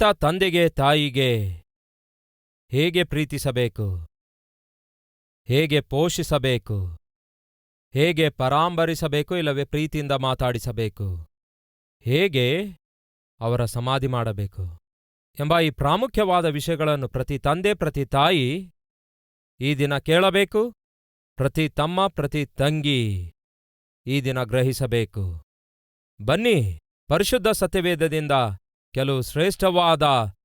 ಹೆತ್ತ ತಂದೆಗೆ ತಾಯಿಗೆ ಹೇಗೆ ಪ್ರೀತಿಸಬೇಕು? ಹೇಗೆ ಪೋಷಿಸಬೇಕು? ಹೇಗೆ ಪರಾಂಬರಿಸಬೇಕು ಇಲ್ಲವೇ ಪ್ರೀತಿಯಿಂದ ಮಾತಾಡಿಸಬೇಕು? ಹೇಗೆ ಅವರ ಸಮಾಧಿ ಮಾಡಬೇಕು? ಎಂಬ ಈ ಪ್ರಾಮುಖ್ಯವಾದ ವಿಷಯಗಳನ್ನು ಪ್ರತಿ ತಂದೆ, ಪ್ರತಿ ತಾಯಿ ಈ ದಿನ ಕೇಳಬೇಕು. ಪ್ರತಿ ತಮ್ಮ, ಪ್ರತಿ ತಂಗಿ ಈ ದಿನ ಗ್ರಹಿಸಬೇಕು. ಬನ್ನಿ, ಪರಿಶುದ್ಧ ಸತ್ಯವೇದದಿಂದ ಕೆಲವು ಶ್ರೇಷ್ಠವಾದ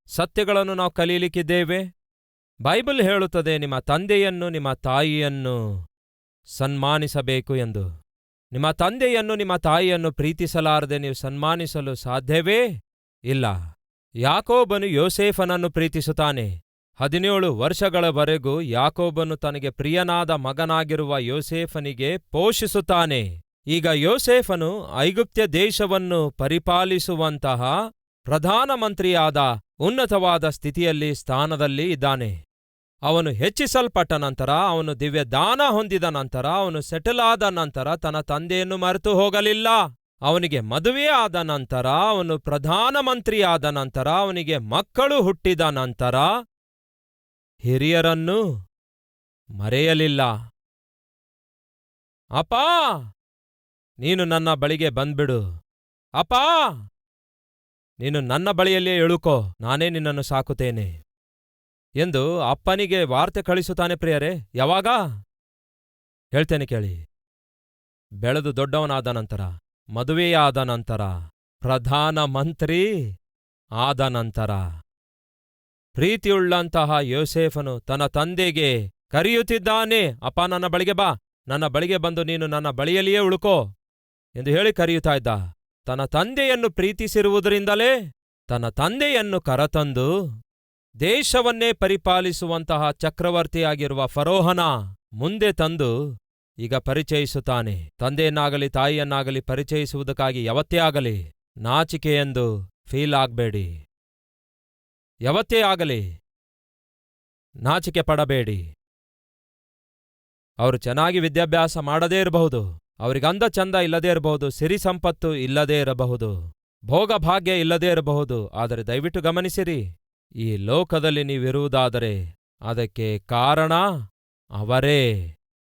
ಸತ್ಯಗಳನ್ನು ನಾವು ಕಲೀಲಿಕ್ಕಿದ್ದೇವೆ ಬೈಬಲ್ ಹೇಳುತ್ತದೆ, ನಿಮ್ಮ ತಂದೆಯನ್ನು ನಿಮ್ಮ ತಾಯಿಯನ್ನು ಸನ್ಮಾನಿಸಬೇಕು ಎಂದು. ನಿಮ್ಮ ತಂದೆಯನ್ನು ನಿಮ್ಮ ತಾಯಿಯನ್ನು ಪ್ರೀತಿಸಲಾರದೆ ನೀವು ಸನ್ಮಾನಿಸಲು ಸಾಧ್ಯವೇ ಇಲ್ಲ. ಯಾಕೋಬನು ಯೋಸೇಫನನ್ನು ಪ್ರೀತಿಸುತ್ತಾನೆ. ಹದಿನೇಳು ವರ್ಷಗಳವರೆಗೂ ಯಾಕೋಬನು ತನಗೆ ಪ್ರಿಯನಾದ ಮಗನಾಗಿರುವ ಯೋಸೇಫನಿಗೆ ಪೋಷಿಸುತ್ತಾನೆ. ಈಗ ಯೋಸೇಫನು ಐಗುಪ್ತ್ಯ ದೇಶವನ್ನು ಪರಿಪಾಲಿಸುವಂತಹ ಪ್ರಧಾನಮಂತ್ರಿಯಾದ ಉನ್ನತವಾದ ಸ್ಥಿತಿಯಲ್ಲಿ ಸ್ಥಾನದಲ್ಲಿ ಇದ್ದಾನೆ. ಅವನು ಹೆಚ್ಚಿಸಲ್ಪಟ್ಟ ನಂತರ, ಅವನು ದಿವ್ಯ ದಾನ ಹೊಂದಿದ ನಂತರ, ಅವನು ಸೆಟಲ್ ಆದ ನಂತರ ತನ್ನ ತಂದೆಯನ್ನು ಮರೆತು ಹೋಗಲಿಲ್ಲ. ಅವನಿಗೆ ಮದುವೆ ಆದ ನಂತರ, ಅವನು ಪ್ರಧಾನಮಂತ್ರಿಯಾದ ನಂತರ, ಅವನಿಗೆ ಮಕ್ಕಳು ಹುಟ್ಟಿದ ನಂತರ ಹಿರಿಯರನ್ನು ಮರೆಯಲಿಲ್ಲ. ಅಪಾ ನೀನು ನನ್ನ ಬಳಿಗೆ ಬಂದ್ಬಿಡು. ಅಪಾ ನೀನು ನನ್ನ ಬಳಿಯಲ್ಲಿಯೇ ಇಳುಕೋ, ನಾನೇ ನಿನ್ನನ್ನು ಸಾಕುತ್ತೇನೆ. ಎಂದು ಅಪ್ಪನಿಗೆ ವಾರ್ತೆ ಕಳಿಸುತ್ತಾನೆ ಪ್ರಿಯರೇ, ಯಾವಾಗ? ಹೇಳ್ತೇನೆ ಕೇಳಿ. ಬೆಳೆದು ದೊಡ್ಡವನಾದ ನಂತರ, ಮದುವೆಯಾದ ನಂತರ, ಪ್ರಧಾನ ಮಂತ್ರಿ ಆದ ನಂತರ, ಪ್ರೀತಿಯುಳ್ಳಂತಹ ಯೋಸೇಫನು ತನ್ನ ತಂದೆಗೆ ಕರೆಯುತ್ತಿದ್ದಾನೆ, ಅಪ್ಪ, ನನ್ನ ಬಳಿಗೆ ಬಾ, ನನ್ನ ಬಳಿಗೆ ಬಂದು ನೀನು ನನ್ನ ಬಳಿಯಲ್ಲಿಯೇ ಉಳುಕೋ ಎಂದು ಹೇಳಿ ಕರೆಯುತ್ತಾ ಇದ್ದ. ತನ್ನ ತಂದೆಯನ್ನು ಪ್ರೀತಿಸಿರುವುದರಿಂದಲೇ ತನ್ನ ತಂದೆಯನ್ನು ಕರತಂದು ದೇಶವನ್ನೇ ಪರಿಪಾಲಿಸುವಂತಹ ಚಕ್ರವರ್ತಿಯಾಗಿರುವ ಫರೋಹನ ಮುಂದೆ ತಂದು ಈಗ ಪರಿಚಯಿಸುತ್ತಾನೆ. ತಂದೆಯನ್ನಾಗಲಿ ತಾಯಿಯನ್ನಾಗಲಿ ಪರಿಚಯಿಸುವುದಕ್ಕಾಗಿ ಯಾವತ್ತೇ ಆಗಲಿ ನಾಚಿಕೆಯೆಂದು ಫೀಲ್ ಆಗಬೇಡಿ. ಯಾವತ್ತೇ ಆಗಲಿ ನಾಚಿಕೆ ಪಡಬೇಡಿ. ಅವರು ಚೆನ್ನಾಗಿ ವಿದ್ಯಾಭ್ಯಾಸ ಮಾಡದೇ ಇರಬಹುದು. ಅವರಿಗಂದ ಚಂದ ಇಲ್ಲದೇ ಇರಬಹುದು, ಸಿರಿ ಸಂಪತ್ತು ಇಲ್ಲದೇ ಇರಬಹುದು, ಭೋಗ ಭಾಗ್ಯ ಇಲ್ಲದೇ ಇರಬಹುದು. ಆದರೆ ದಯವಿಟ್ಟು ಗಮನಿಸಿರಿ, ಈ ಲೋಕದಲ್ಲಿ ನೀವಿರುವುದಾದರೆ ಅದಕ್ಕೆ ಕಾರಣ ಅವರೇ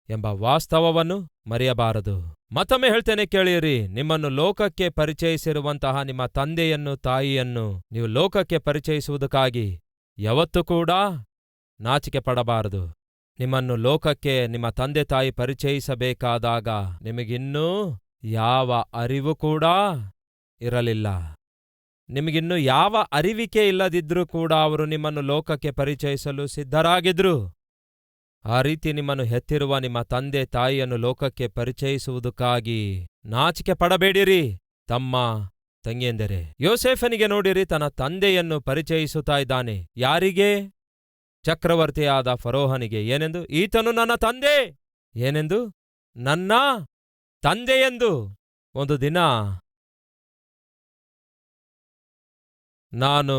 ಎಂಬ ವಾಸ್ತವವನ್ನು ಮರೆಯಬಾರದು. ಮತ್ತೊಮ್ಮೆ ಹೇಳ್ತೇನೆ ಕೇಳಿರಿ ನಿಮ್ಮನ್ನು ಲೋಕಕ್ಕೆ ಪರಿಚಯಿಸಿರುವಂತಹ ನಿಮ್ಮ ತಂದೆಯನ್ನು, ತಾಯಿಯನ್ನು ನೀವು ಲೋಕಕ್ಕೆ ಪರಿಚಯಿಸುವುದಕ್ಕಾಗಿ ಯಾವತ್ತೂ ಕೂಡ ನಾಚಿಕೆ ಪಡಬಾರದು. ನಿಮ್ಮನ್ನು ಲೋಕಕ್ಕೆ ನಿಮ್ಮ ತಂದೆ ತಾಯಿ ಪರಿಚಯಿಸಬೇಕಾದಾಗ ನಿಮಗಿನ್ನೂ ಯಾವ ಅರಿವು ಕೂಡ ಇರಲಿಲ್ಲ. ನಿಮಗಿನ್ನು ಯಾವ ಅರಿವಿಕೆ ಇಲ್ಲದಿದ್ರೂ ಕೂಡ ಅವರು ನಿಮ್ಮನ್ನು ಲೋಕಕ್ಕೆ ಪರಿಚಯಿಸಲು ಸಿದ್ಧರಾಗಿದ್ರು. ಆ ರೀತಿ ನಿಮ್ಮನ್ನು ಹೆತ್ತಿರುವ ನಿಮ್ಮ ತಂದೆ ತಾಯಿಯನ್ನು ಲೋಕಕ್ಕೆ ಪರಿಚಯಿಸುವುದಕ್ಕಾಗಿ ನಾಚಿಕೆ ಪಡಬೇಡಿರಿ. ತಮ್ಮ ತಂಗಿಯೆಂದರೆ ಯೋಸೇಫನಿಗೆ ನೋಡಿರಿ, ತನ್ನ ತಂದೆಯನ್ನು ಪರಿಚಯಿಸುತ್ತಾ ಇದ್ದಾನೆ. ಯಾರಿಗೆ? ಚಕ್ರವರ್ತಿಯಾದ ಫರೋಹನಿಗೆ, ಏನೆಂದು? ಈತನು ನನ್ನ ತಂದೆ! ಏನೆಂದು? ನನ್ನ ತಂದೆಯೆಂದು? ಒಂದು ದಿನ ನಾನು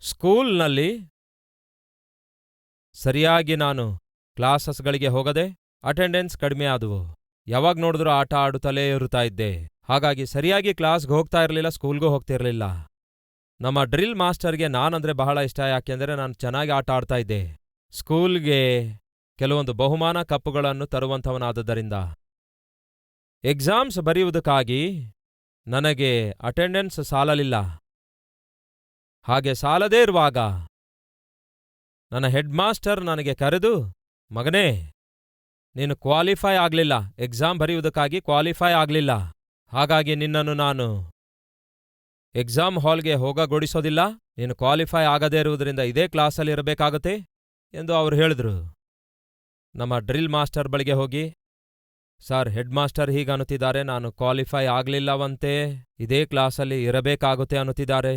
ಸ್ಕೂಲ್ನಲ್ಲಿ ಸರಿಯಾಗಿ ನಾನು ಕ್ಲಾಸಸ್ಗಳಿಗೆ ಹೋಗದೆ ಅಟೆಂಡೆನ್ಸ್ ಕಡಿಮೆ ಆದವು. ಯಾವಾಗ ನೋಡಿದ್ರೂ ಆಟ ಆಡುತ್ತಲೇ ಇರುತ್ತಾ ಇದ್ದೆ. ಹಾಗಾಗಿ ಸರಿಯಾಗಿ ಕ್ಲಾಸ್ಗೆ ಹೋಗ್ತಾ ಇರಲಿಲ್ಲ, ಸ್ಕೂಲ್ಗೂ ಹೋಗ್ತಿರ್ಲಿಲ್ಲ. ನಮ್ಮ ಡ್ರಿಲ್ ಮಾಸ್ಟರ್ಗೆ ನಾನಂದ್ರೆ ಬಹಳ ಇಷ್ಟ, ಯಾಕೆಂದರೆ ನಾನು ಚೆನ್ನಾಗಿ ಆಟ ಆಡ್ತಾ ಇದ್ದೆ. ಸ್ಕೂಲ್ಗೆ ಕೆಲವೊಂದು ಬಹುಮಾನ ಕಪ್ಪುಗಳನ್ನು ತರುವಂಥವನಾದದ್ದರಿಂದ. ಎಕ್ಸಾಮ್ಸ್ ಬರೆಯುವುದಕ್ಕಾಗಿ ನನಗೆ ಅಟೆಂಡೆನ್ಸ್ ಸಾಲಲಿಲ್ಲ. ಹಾಗೆ ಸಾಲದೇ ಇರುವಾಗ ನನ್ನ ಹೆಡ್ ಮಾಸ್ಟರ್ ನನಗೆ ಕರೆದು, ಮಗನೇ, ನೀನು ಕ್ವಾಲಿಫೈ ಆಗಲಿಲ್ಲ. ಎಕ್ಸಾಮ್ ಬರೆಯುವುದಕ್ಕಾಗಿ ಕ್ವಾಲಿಫೈ ಆಗಲಿಲ್ಲ. ಹಾಗಾಗಿ ನಿನ್ನನ್ನು ನಾನು ಎಕ್ಸಾಮ್ ಹಾಲ್ಗೆ ಹೋಗಗೊಡಿಸೋದಿಲ್ಲ. ನೀನು ಕ್ವಾಲಿಫೈ ಆಗದೇ ಇರುವುದರಿಂದ ಇದೇ ಕ್ಲಾಸಲ್ಲಿ ಇರಬೇಕಾಗತ್ತೆ, ಎಂದು ಅವರು ಹೇಳಿದರು. ನಮ್ಮ ಡ್ರಿಲ್ ಮಾಸ್ಟರ್ ಬಳಿಗೆ ಹೋಗಿ ಸರ್ ಹೆಡ್ ಮಾಸ್ಟರ್ ಹೀಗೆ ಅನ್ನುತ್ತಿದ್ದಾರೆ, ನಾನು ಕ್ವಾಲಿಫೈ ಆಗಲಿಲ್ಲವಂತೆ, ಇದೇ ಕ್ಲಾಸಲ್ಲಿ ಇರಬೇಕಾಗುತ್ತೆ ಅನ್ನುತ್ತಿದ್ದಾರೆ.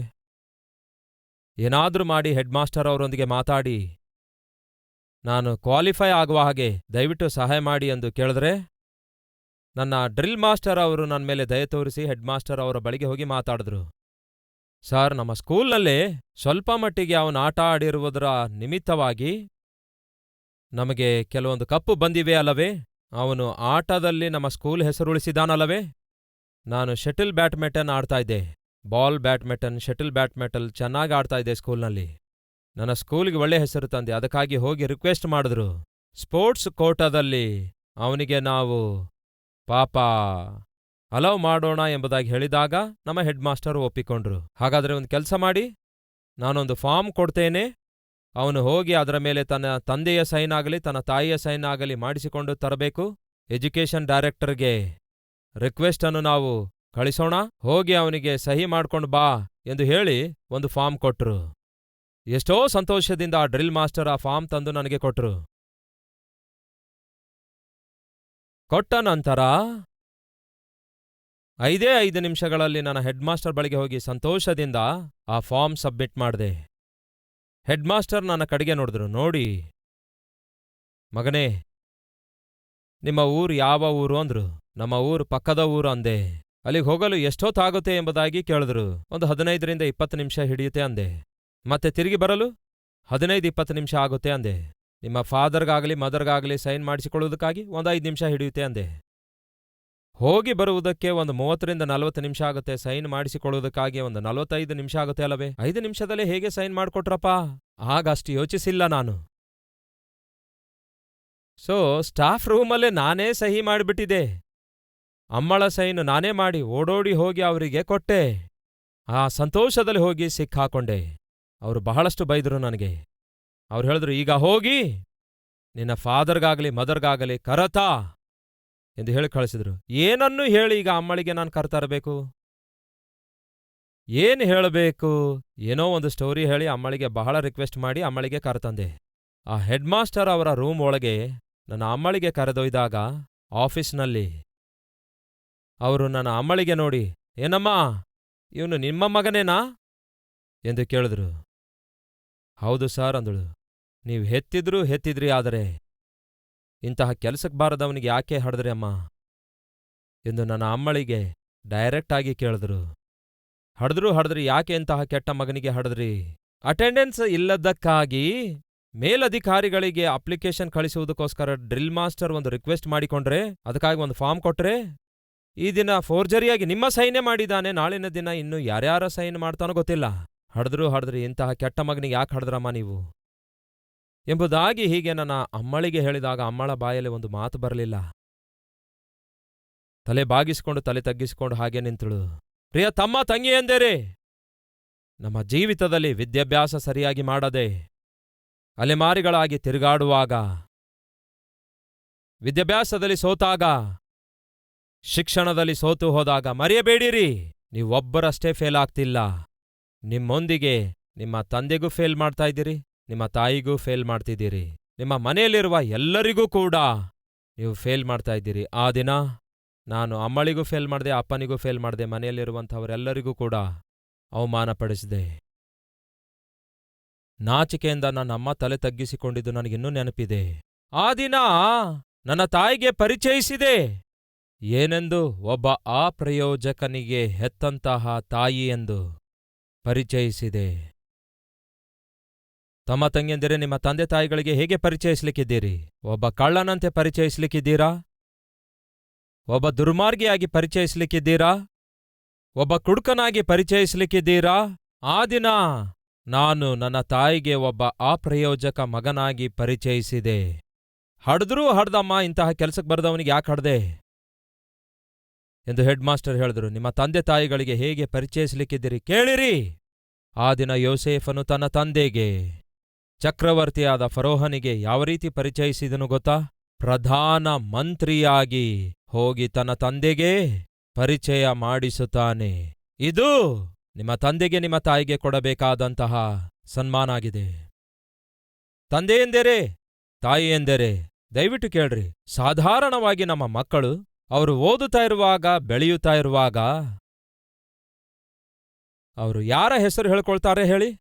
ಏನಾದರೂ ಮಾಡಿ ಹೆಡ್ ಮಾಸ್ಟರ್ ಅವರೊಂದಿಗೆ ಮಾತಾಡಿ. ನಾನು ಕ್ವಾಲಿಫೈ ಆಗುವ ಹಾಗೆ ದಯವಿಟ್ಟು ಸಹಾಯ ಮಾಡಿ ಎಂದು ಕೇಳಿದ್ರೆ, ನನ್ನ ಡ್ರಿಲ್ ಮಾಸ್ಟರ್ ಅವರು ನನ್ನ ಮೇಲೆ ದಯ ತೋರಿಸಿ ಹೆಡ್ ಮಾಸ್ಟರ್ ಅವರ ಬಳಿಗೆ ಹೋಗಿ ಮಾತಾಡಿದ್ರು. ಸರ್, ನಮ್ಮ ಸ್ಕೂಲ್ನಲ್ಲಿ ಸ್ವಲ್ಪ ಮಟ್ಟಿಗೆ ಅವನು ಆಟ ಆಡಿರುವುದರ ನಿಮಿತ್ತವಾಗಿ ನಮಗೆ ಕೆಲವೊಂದು ಕಪ್ಪು ಬಂದಿವೆ ಅಲ್ಲವೇ? ಅವನು ಆಟದಲ್ಲಿ ನಮ್ಮ ಸ್ಕೂಲ್ ಹೆಸರುಳಿಸಿದಾನಲ್ಲವೇ? ನಾನು ಶಟಲ್ ಬ್ಯಾಡ್ಮಿಂಟನ್ ಆಡ್ತಾ ಇದ್ದೆ. ಬಾಲ್ ಬ್ಯಾಡ್ಮಿಂಟನ್, ಶಟಲ್ ಬ್ಯಾಡ್ಮಿಂಟನ್ ಚೆನ್ನಾಗಿ ಆಡ್ತಾ ಇದ್ದೆ ಸ್ಕೂಲ್ನಲ್ಲಿ. ನನ್ನ ಸ್ಕೂಲ್ಗೆ ಒಳ್ಳೆ ಹೆಸರು ತಂದೆ, ಅದಕ್ಕಾಗಿ ಹೋಗಿ ರಿಕ್ವೆಸ್ಟ್ ಮಾಡಿದ್ರು. ಸ್ಪೋರ್ಟ್ಸ್ ಕೋಟಾದಲ್ಲಿ ಅವನಿಗೆ ನಾವು ಪಾಪ ಅಲೌ ಮಾಡೋಣ ಎಂಬುದಾಗಿ ಹೇಳಿದಾಗ ನಮ್ಮ ಹೆಡ್ ಮಾಸ್ಟರ್ ಒಪ್ಪಿಕೊಂಡ್ರು. ಹಾಗಾದ್ರೆ ಒಂದು ಕೆಲಸ ಮಾಡಿ, ನಾನೊಂದು ಫಾರ್ಮ್ ಕೊಡ್ತೇನೆ. ಅವನು ಹೋಗಿ ಅದರ ಮೇಲೆ ತನ್ನ ತಂದೆಯ ಸೈನ್ ಆಗಲಿ, ತನ್ನ ತಾಯಿಯ ಸೈನ್ ಆಗಲಿ ಮಾಡಿಸಿಕೊಂಡು ತರಬೇಕು. ಎಜುಕೇಷನ್ ಡೈರೆಕ್ಟರ್ಗೆ ರಿಕ್ವೆಸ್ಟ್ ಅನ್ನು ನಾವು ಕಳಿಸೋಣ. ಹೋಗಿ ಅವನಿಗೆ ಸಹಿ ಮಾಡ್ಕೊಂಡು ಬಾ ಎಂದು ಹೇಳಿ ಒಂದು ಫಾರ್ಮ್ ಕೊಟ್ರು. ಎಷ್ಟೋ ಸಂತೋಷದಿಂದ ಆ ಡ್ರಿಲ್ ಮಾಸ್ಟರ್ ಆ ಫಾರ್ಮ್ ತಂದು ನನಗೆ ಕೊಟ್ರು. ಕೊಟ್ಟ ನಂತರ ಐದೇ ಐದು ನಿಮಿಷಗಳಲ್ಲಿ ನಾನು ಹೆಡ್ ಮಾಸ್ಟರ್ ಬಳಿಗೆ ಹೋಗಿ ಸಂತೋಷದಿಂದ ಆ ಫಾರ್ಮ್ ಸಬ್ಮಿಟ್ ಮಾಡಿದೆ. ಹೆಡ್ ಮಾಸ್ಟರ್ ನನ್ನ ಕಡೆಗೆ ನೋಡಿದ್ರು, ನೋಡಿ ಮಗನೇ, ನಿಮ್ಮ ಊರು ಯಾವ ಊರು? ಅಂದ್ರು. ನಮ್ಮ ಊರು ಪಕ್ಕದ ಊರು ಅಂದೆ. ಅಲ್ಲಿಗೆ ಹೋಗಲು ಎಷ್ಟೊತ್ತಾಗುತ್ತೆ ಎಂಬುದಾಗಿ ಕೇಳಿದ್ರು. ಒಂದು ಹದಿನೈದರಿಂದ ಇಪ್ಪತ್ತು ನಿಮಿಷ ಹಿಡಿಯುತ್ತೆ ಅಂದೆ. ಮತ್ತೆ ತಿರುಗಿ ಬರಲು? ಹದಿನೈದು ಇಪ್ಪತ್ತು ನಿಮಿಷ ಆಗುತ್ತೆ ಅಂದೆ. ನಿಮ್ಮ ಫಾದರ್ಗಾಗಲಿ, ಮದರ್ಗಾಗಲಿ ಸೈನ್ ಮಾಡಿಸಿಕೊಳ್ಳುವುದಕ್ಕಾಗಿ ಒಂದು ಐದು ನಿಮಿಷ ಹಿಡಿಯುತ್ತೆ ಅಂದೆ. ಹೋಗಿ ಬರುವುದಕ್ಕೆ ಒಂದು ಮೂವತ್ತರಿಂದ ನಲವತ್ತು ನಿಮಿಷ ಆಗುತ್ತೆ. ಸೈನ್ ಮಾಡಿಸಿಕೊಳ್ಳುವುದಕ್ಕಾಗಿ ಒಂದು ನಲವತ್ತೈದು ನಿಮಿಷ ಆಗುತ್ತೆ ಅಲ್ಲವೇ? ಐದು ನಿಮಿಷದಲ್ಲೇ ಹೇಗೆ ಸೈನ್ ಮಾಡಿಕೊಟ್ರಪ್ಪ? ಆಗ ಅಷ್ಟು ಯೋಚಿಸಿಲ್ಲ ನಾನು. ಸೊ ಸ್ಟಾಫ್ ರೂಮಲ್ಲೇ ನಾನೇ ಸಹಿ ಮಾಡಿಬಿಟ್ಟಿದೆ ಅಮ್ಮಳ ಸೈನ್ ನಾನೇ ಮಾಡಿ ಓಡೋಡಿ ಹೋಗಿ ಅವರಿಗೆ ಕೊಟ್ಟೆ. ಆ ಸಂತೋಷದಲ್ಲಿ ಹೋಗಿ ಸಿಕ್ಕಾಕೊಂಡೆ ಅವರು ಬಹಳಷ್ಟು ಬೈದರು ನನಗೆ. ಅವ್ರು ಹೇಳಿದ್ರು, ಈಗ ಹೋಗಿ. ನಿನ್ನ ಫಾದರ್ಗಾಗಲಿ ಮದರ್ಗಾಗಲಿ ಕರತಾ. ಎಂದು ಹೇಳಿ ಕಳಿಸಿದರು. ಏನನ್ನು ಹೇಳಿ ಈಗ ಅಮ್ಮಳಿಗೆ ನಾನು ಕರ್ತರಬೇಕು ಏನು ಹೇಳಬೇಕು? ಏನೋ ಒಂದು ಸ್ಟೋರಿ ಹೇಳಿ ಅಮ್ಮಳಿಗೆ ಬಹಳ ರಿಕ್ವೆಸ್ಟ್ ಮಾಡಿ ಅಮ್ಮಳಿಗೆ ಕರೆತಂದೆ. ಆ ಹೆಡ್ ಮಾಸ್ಟರ್ ಅವರ ರೂಮ್ ಒಳಗೆ ನನ್ನ ಅಮ್ಮಳಿಗೆ ಕರೆದೊಯ್ದಾಗ ಆಫೀಸ್ನಲ್ಲಿ ಅವರು ನನ್ನ ಅಮ್ಮಳಿಗೆ ನೋಡಿ, ಏನಮ್ಮ, ಇವನು ನಿಮ್ಮ ಮಗನೇನಾ? ಎಂದು ಕೇಳಿದ್ರು. ಹೌದು ಸರ್ ಅಂದಳು. ನೀವು ಹೆತ್ತಿದ್ರೂ ಹೆತ್ತಿದ್ರಿ ಆದರೆ ಇಂತಹ ಕೆಲಸಕ್ಕೆ ಬಾರದವನಿಗೆ ಯಾಕೆ ಹಡ್ದ್ರಿ ಅಮ್ಮ? ಎಂದು ನನ್ನ ಅಮ್ಮಳಿಗೆ ಡೈರೆಕ್ಟ್ ಆಗಿ ಕೇಳಿದ್ರು. ಹಡಿದ್ರು ಹಡಿದ್ರಿ, ಯಾಕೆ ಇಂತಹ ಕೆಟ್ಟ ಮಗನಿಗೆ ಹಡದ್ರಿ? ಅಟೆಂಡೆನ್ಸ್ ಇಲ್ಲದಕ್ಕಾಗಿ ಮೇಲಧಿಕಾರಿಗಳಿಗೆ ಅಪ್ಲಿಕೇಶನ್ ಕಳಿಸುವುದಕ್ಕೋಸ್ಕರ ಡ್ರಿಲ್ ಮಾಸ್ಟರ್ ಒಂದು ರಿಕ್ವೆಸ್ಟ್ ಮಾಡಿಕೊಂಡ್ರೆ, ಅದಕ್ಕಾಗಿ ಒಂದು ಫಾರ್ಮ್ ಕೊಟ್ರೆ, ಈ ದಿನ ಫೋರ್ಜರಿಯಾಗಿ ನಿಮ್ಮ ಸೈನೇ ಮಾಡಿದಾನೆ ನಾಳಿನ ದಿನ ಇನ್ನು ಯಾರ್ಯಾರ ಸೈನ್ ಮಾಡ್ತಾನೋ ಗೊತ್ತಿಲ್ಲ. ಹಡಿದ್ರು ಹಡ್ದ್ರಿ, ಇಂತಹ ಕೆಟ್ಟ ಮಗನಿಗೆ ಯಾಕೆ ಹಡಿದ್ರಮ್ಮ ನೀವು? ಎಂಬುದಾಗಿ ಹೀಗೆ ನನ್ನ ಅಮ್ಮಳಿಗೆ ಹೇಳಿದಾಗ ಅಮ್ಮಳ ಬಾಯಲ್ಲಿ ಒಂದು ಮಾತು ಬರಲಿಲ್ಲ. ತಲೆ ಬಾಗಿಸಿಕೊಂಡು, ತಲೆ ತಗ್ಗಿಸಿಕೊಂಡು ಹಾಗೆ ನಿಂತಳು. ಪ್ರಿಯ ತಮ್ಮ, ತಂಗಿ ಎಂದೇರಿ? ನಮ್ಮ ಜೀವಿತದಲ್ಲಿ ವಿದ್ಯಾಭ್ಯಾಸ ಸರಿಯಾಗಿ ಮಾಡದೆ, ಅಲೆಮಾರಿಗಳಾಗಿ ತಿರುಗಾಡುವಾಗ, ವಿದ್ಯಾಭ್ಯಾಸದಲ್ಲಿ ಸೋತಾಗ, ಶಿಕ್ಷಣದಲ್ಲಿ ಸೋತು ಹೋದಾಗ ಮರೆಯಬೇಡಿರಿ. ನೀವೊಬ್ಬರಷ್ಟೇ ಫೇಲ್ ಆಗ್ತಿಲ್ಲ. ನಿಮ್ಮೊಂದಿಗೆ ನಿಮ್ಮ ತಂದೆಗೂ ಫೇಲ್ ಮಾಡ್ತಾ ಇದ್ದೀರಿ. ನಿಮ್ಮ ತಾಯಿಗೂ ಫೇಲ್ ಮಾಡ್ತಿದ್ದೀರಿ. ನಿಮ್ಮ ಮನೆಯಲ್ಲಿರುವ ಎಲ್ಲರಿಗೂ ಕೂಡ ನೀವು ಫೇಲ್ ಮಾಡ್ತಾ ಇದ್ದೀರಿ. ಆ ದಿನ ನಾನು ಅಮ್ಮಳಿಗೂ ಫೇಲ್ ಮಾಡಿದೆ, ಅಪ್ಪನಿಗೂ ಫೇಲ್ ಮಾಡಿದೆ, ಮನೆಯಲ್ಲಿರುವಂಥವರೆಲ್ಲರಿಗೂ ಕೂಡ ಅವಮಾನಪಡಿಸಿದೆ. ನಾಚಿಕೆಯಿಂದ ನನ್ನಮ್ಮ ತಲೆ ತಗ್ಗಿಸಿಕೊಂಡಿದ್ದು ನನಗಿನ್ನೂ ನೆನಪಿದೆ. ಆ ದಿನ ನನ್ನ ತಾಯಿಗೆ ಪರಿಚಯಿಸಿದೆ. ಏನೆಂದು ಒಬ್ಬ ಆ ಪ್ರಯೋಜಕನಿಗೆ ಹೆತ್ತಂತಹ ತಾಯಿ ಎಂದು ಪರಿಚಯಿಸಿದೆ. ತಮ್ಮ ತಂಗಿಯಂದಿರೆ, ನಿಮ್ಮ ತಂದೆ ತಾಯಿಗಳಿಗೆ ಹೇಗೆ ಪರಿಚಯಿಸ್ಲಿಕ್ಕಿದ್ದೀರಿ? ಒಬ್ಬ ಕಳ್ಳನಂತೆ ಪರಿಚಯಿಸ್ಲಿಕ್ಕಿದ್ದೀರಾ? ಒಬ್ಬ ದುರ್ಮಾರ್ಗಿಯಾಗಿ ಪರಿಚಯಿಸ್ಲಿಕ್ಕಿದ್ದೀರಾ? ಒಬ್ಬ ಕುಡುಕನಾಗಿ ಪರಿಚಯಿಸ್ಲಿಕ್ಕಿದ್ದೀರಾ? ಆ ದಿನ ನಾನು ನನ್ನ ತಾಯಿಗೆ ಒಬ್ಬ ಅಪ್ರಯೋಜಕ ಮಗನಾಗಿ ಪರಿಚಯಿಸಿದೆ. ಹಡದ್ರೂ ಹಡ್ದಮ್ಮ, ಇಂತಹ ಕೆಲಸಕ್ಕೆ ಬರೆದವನಿಗೆ ಯಾಕೆ ಹಡ್ದೆ? ಎಂದು ಹೆಡ್ ಮಾಸ್ಟರ್ ಹೇಳಿದ್ರು. ನಿಮ್ಮ ತಂದೆ ತಾಯಿಗಳಿಗೆ ಹೇಗೆ ಪರಿಚಯಿಸ್ಲಿಕ್ಕಿದ್ದೀರಿ ಕೇಳಿರಿ. ಆ ದಿನ ಯೋಸೇಫನು ತನ್ನ ತಂದೆಗೆ ಚಕ್ರವರ್ತಿಯಾದ ಫರೋಹನಿಗೆ ಯಾವ ರೀತಿ ಪರಿಚಯಿಸಿದನು ಗೊತ್ತಾ? ಪ್ರಧಾನ ಮಂತ್ರಿಯಾಗಿ ಹೋಗಿ ತನ್ನ ತಂದೆಗೆ ಪರಿಚಯ ಮಾಡಿಸುತ್ತಾನೆ. ಇದು ನಿಮ್ಮ ತಂದೆಗೆ ನಿಮ್ಮ ತಾಯಿಗೆ ಕೊಡಬೇಕಾದಂತಹ ಸನ್ಮಾನ ಆಗಿದೆ ತಂದೆ ಎಂದರೆ, ತಾಯಿ ಎಂದರೆ, ದಯವಿಟ್ಟು ಕೇಳ್ರಿ. ಸಾಧಾರಣವಾಗಿ ನಮ್ಮ ಮಕ್ಕಳು ಅವರು ಓದುತ್ತಾ ಇರುವಾಗ, ಬೆಳೆಯುತ್ತಾ ಇರುವಾಗ ಅವರು ಯಾರ ಹೆಸರು ಹೇಳ್ಕೊಳ್ತಾರೆ ಹೇಳಿ?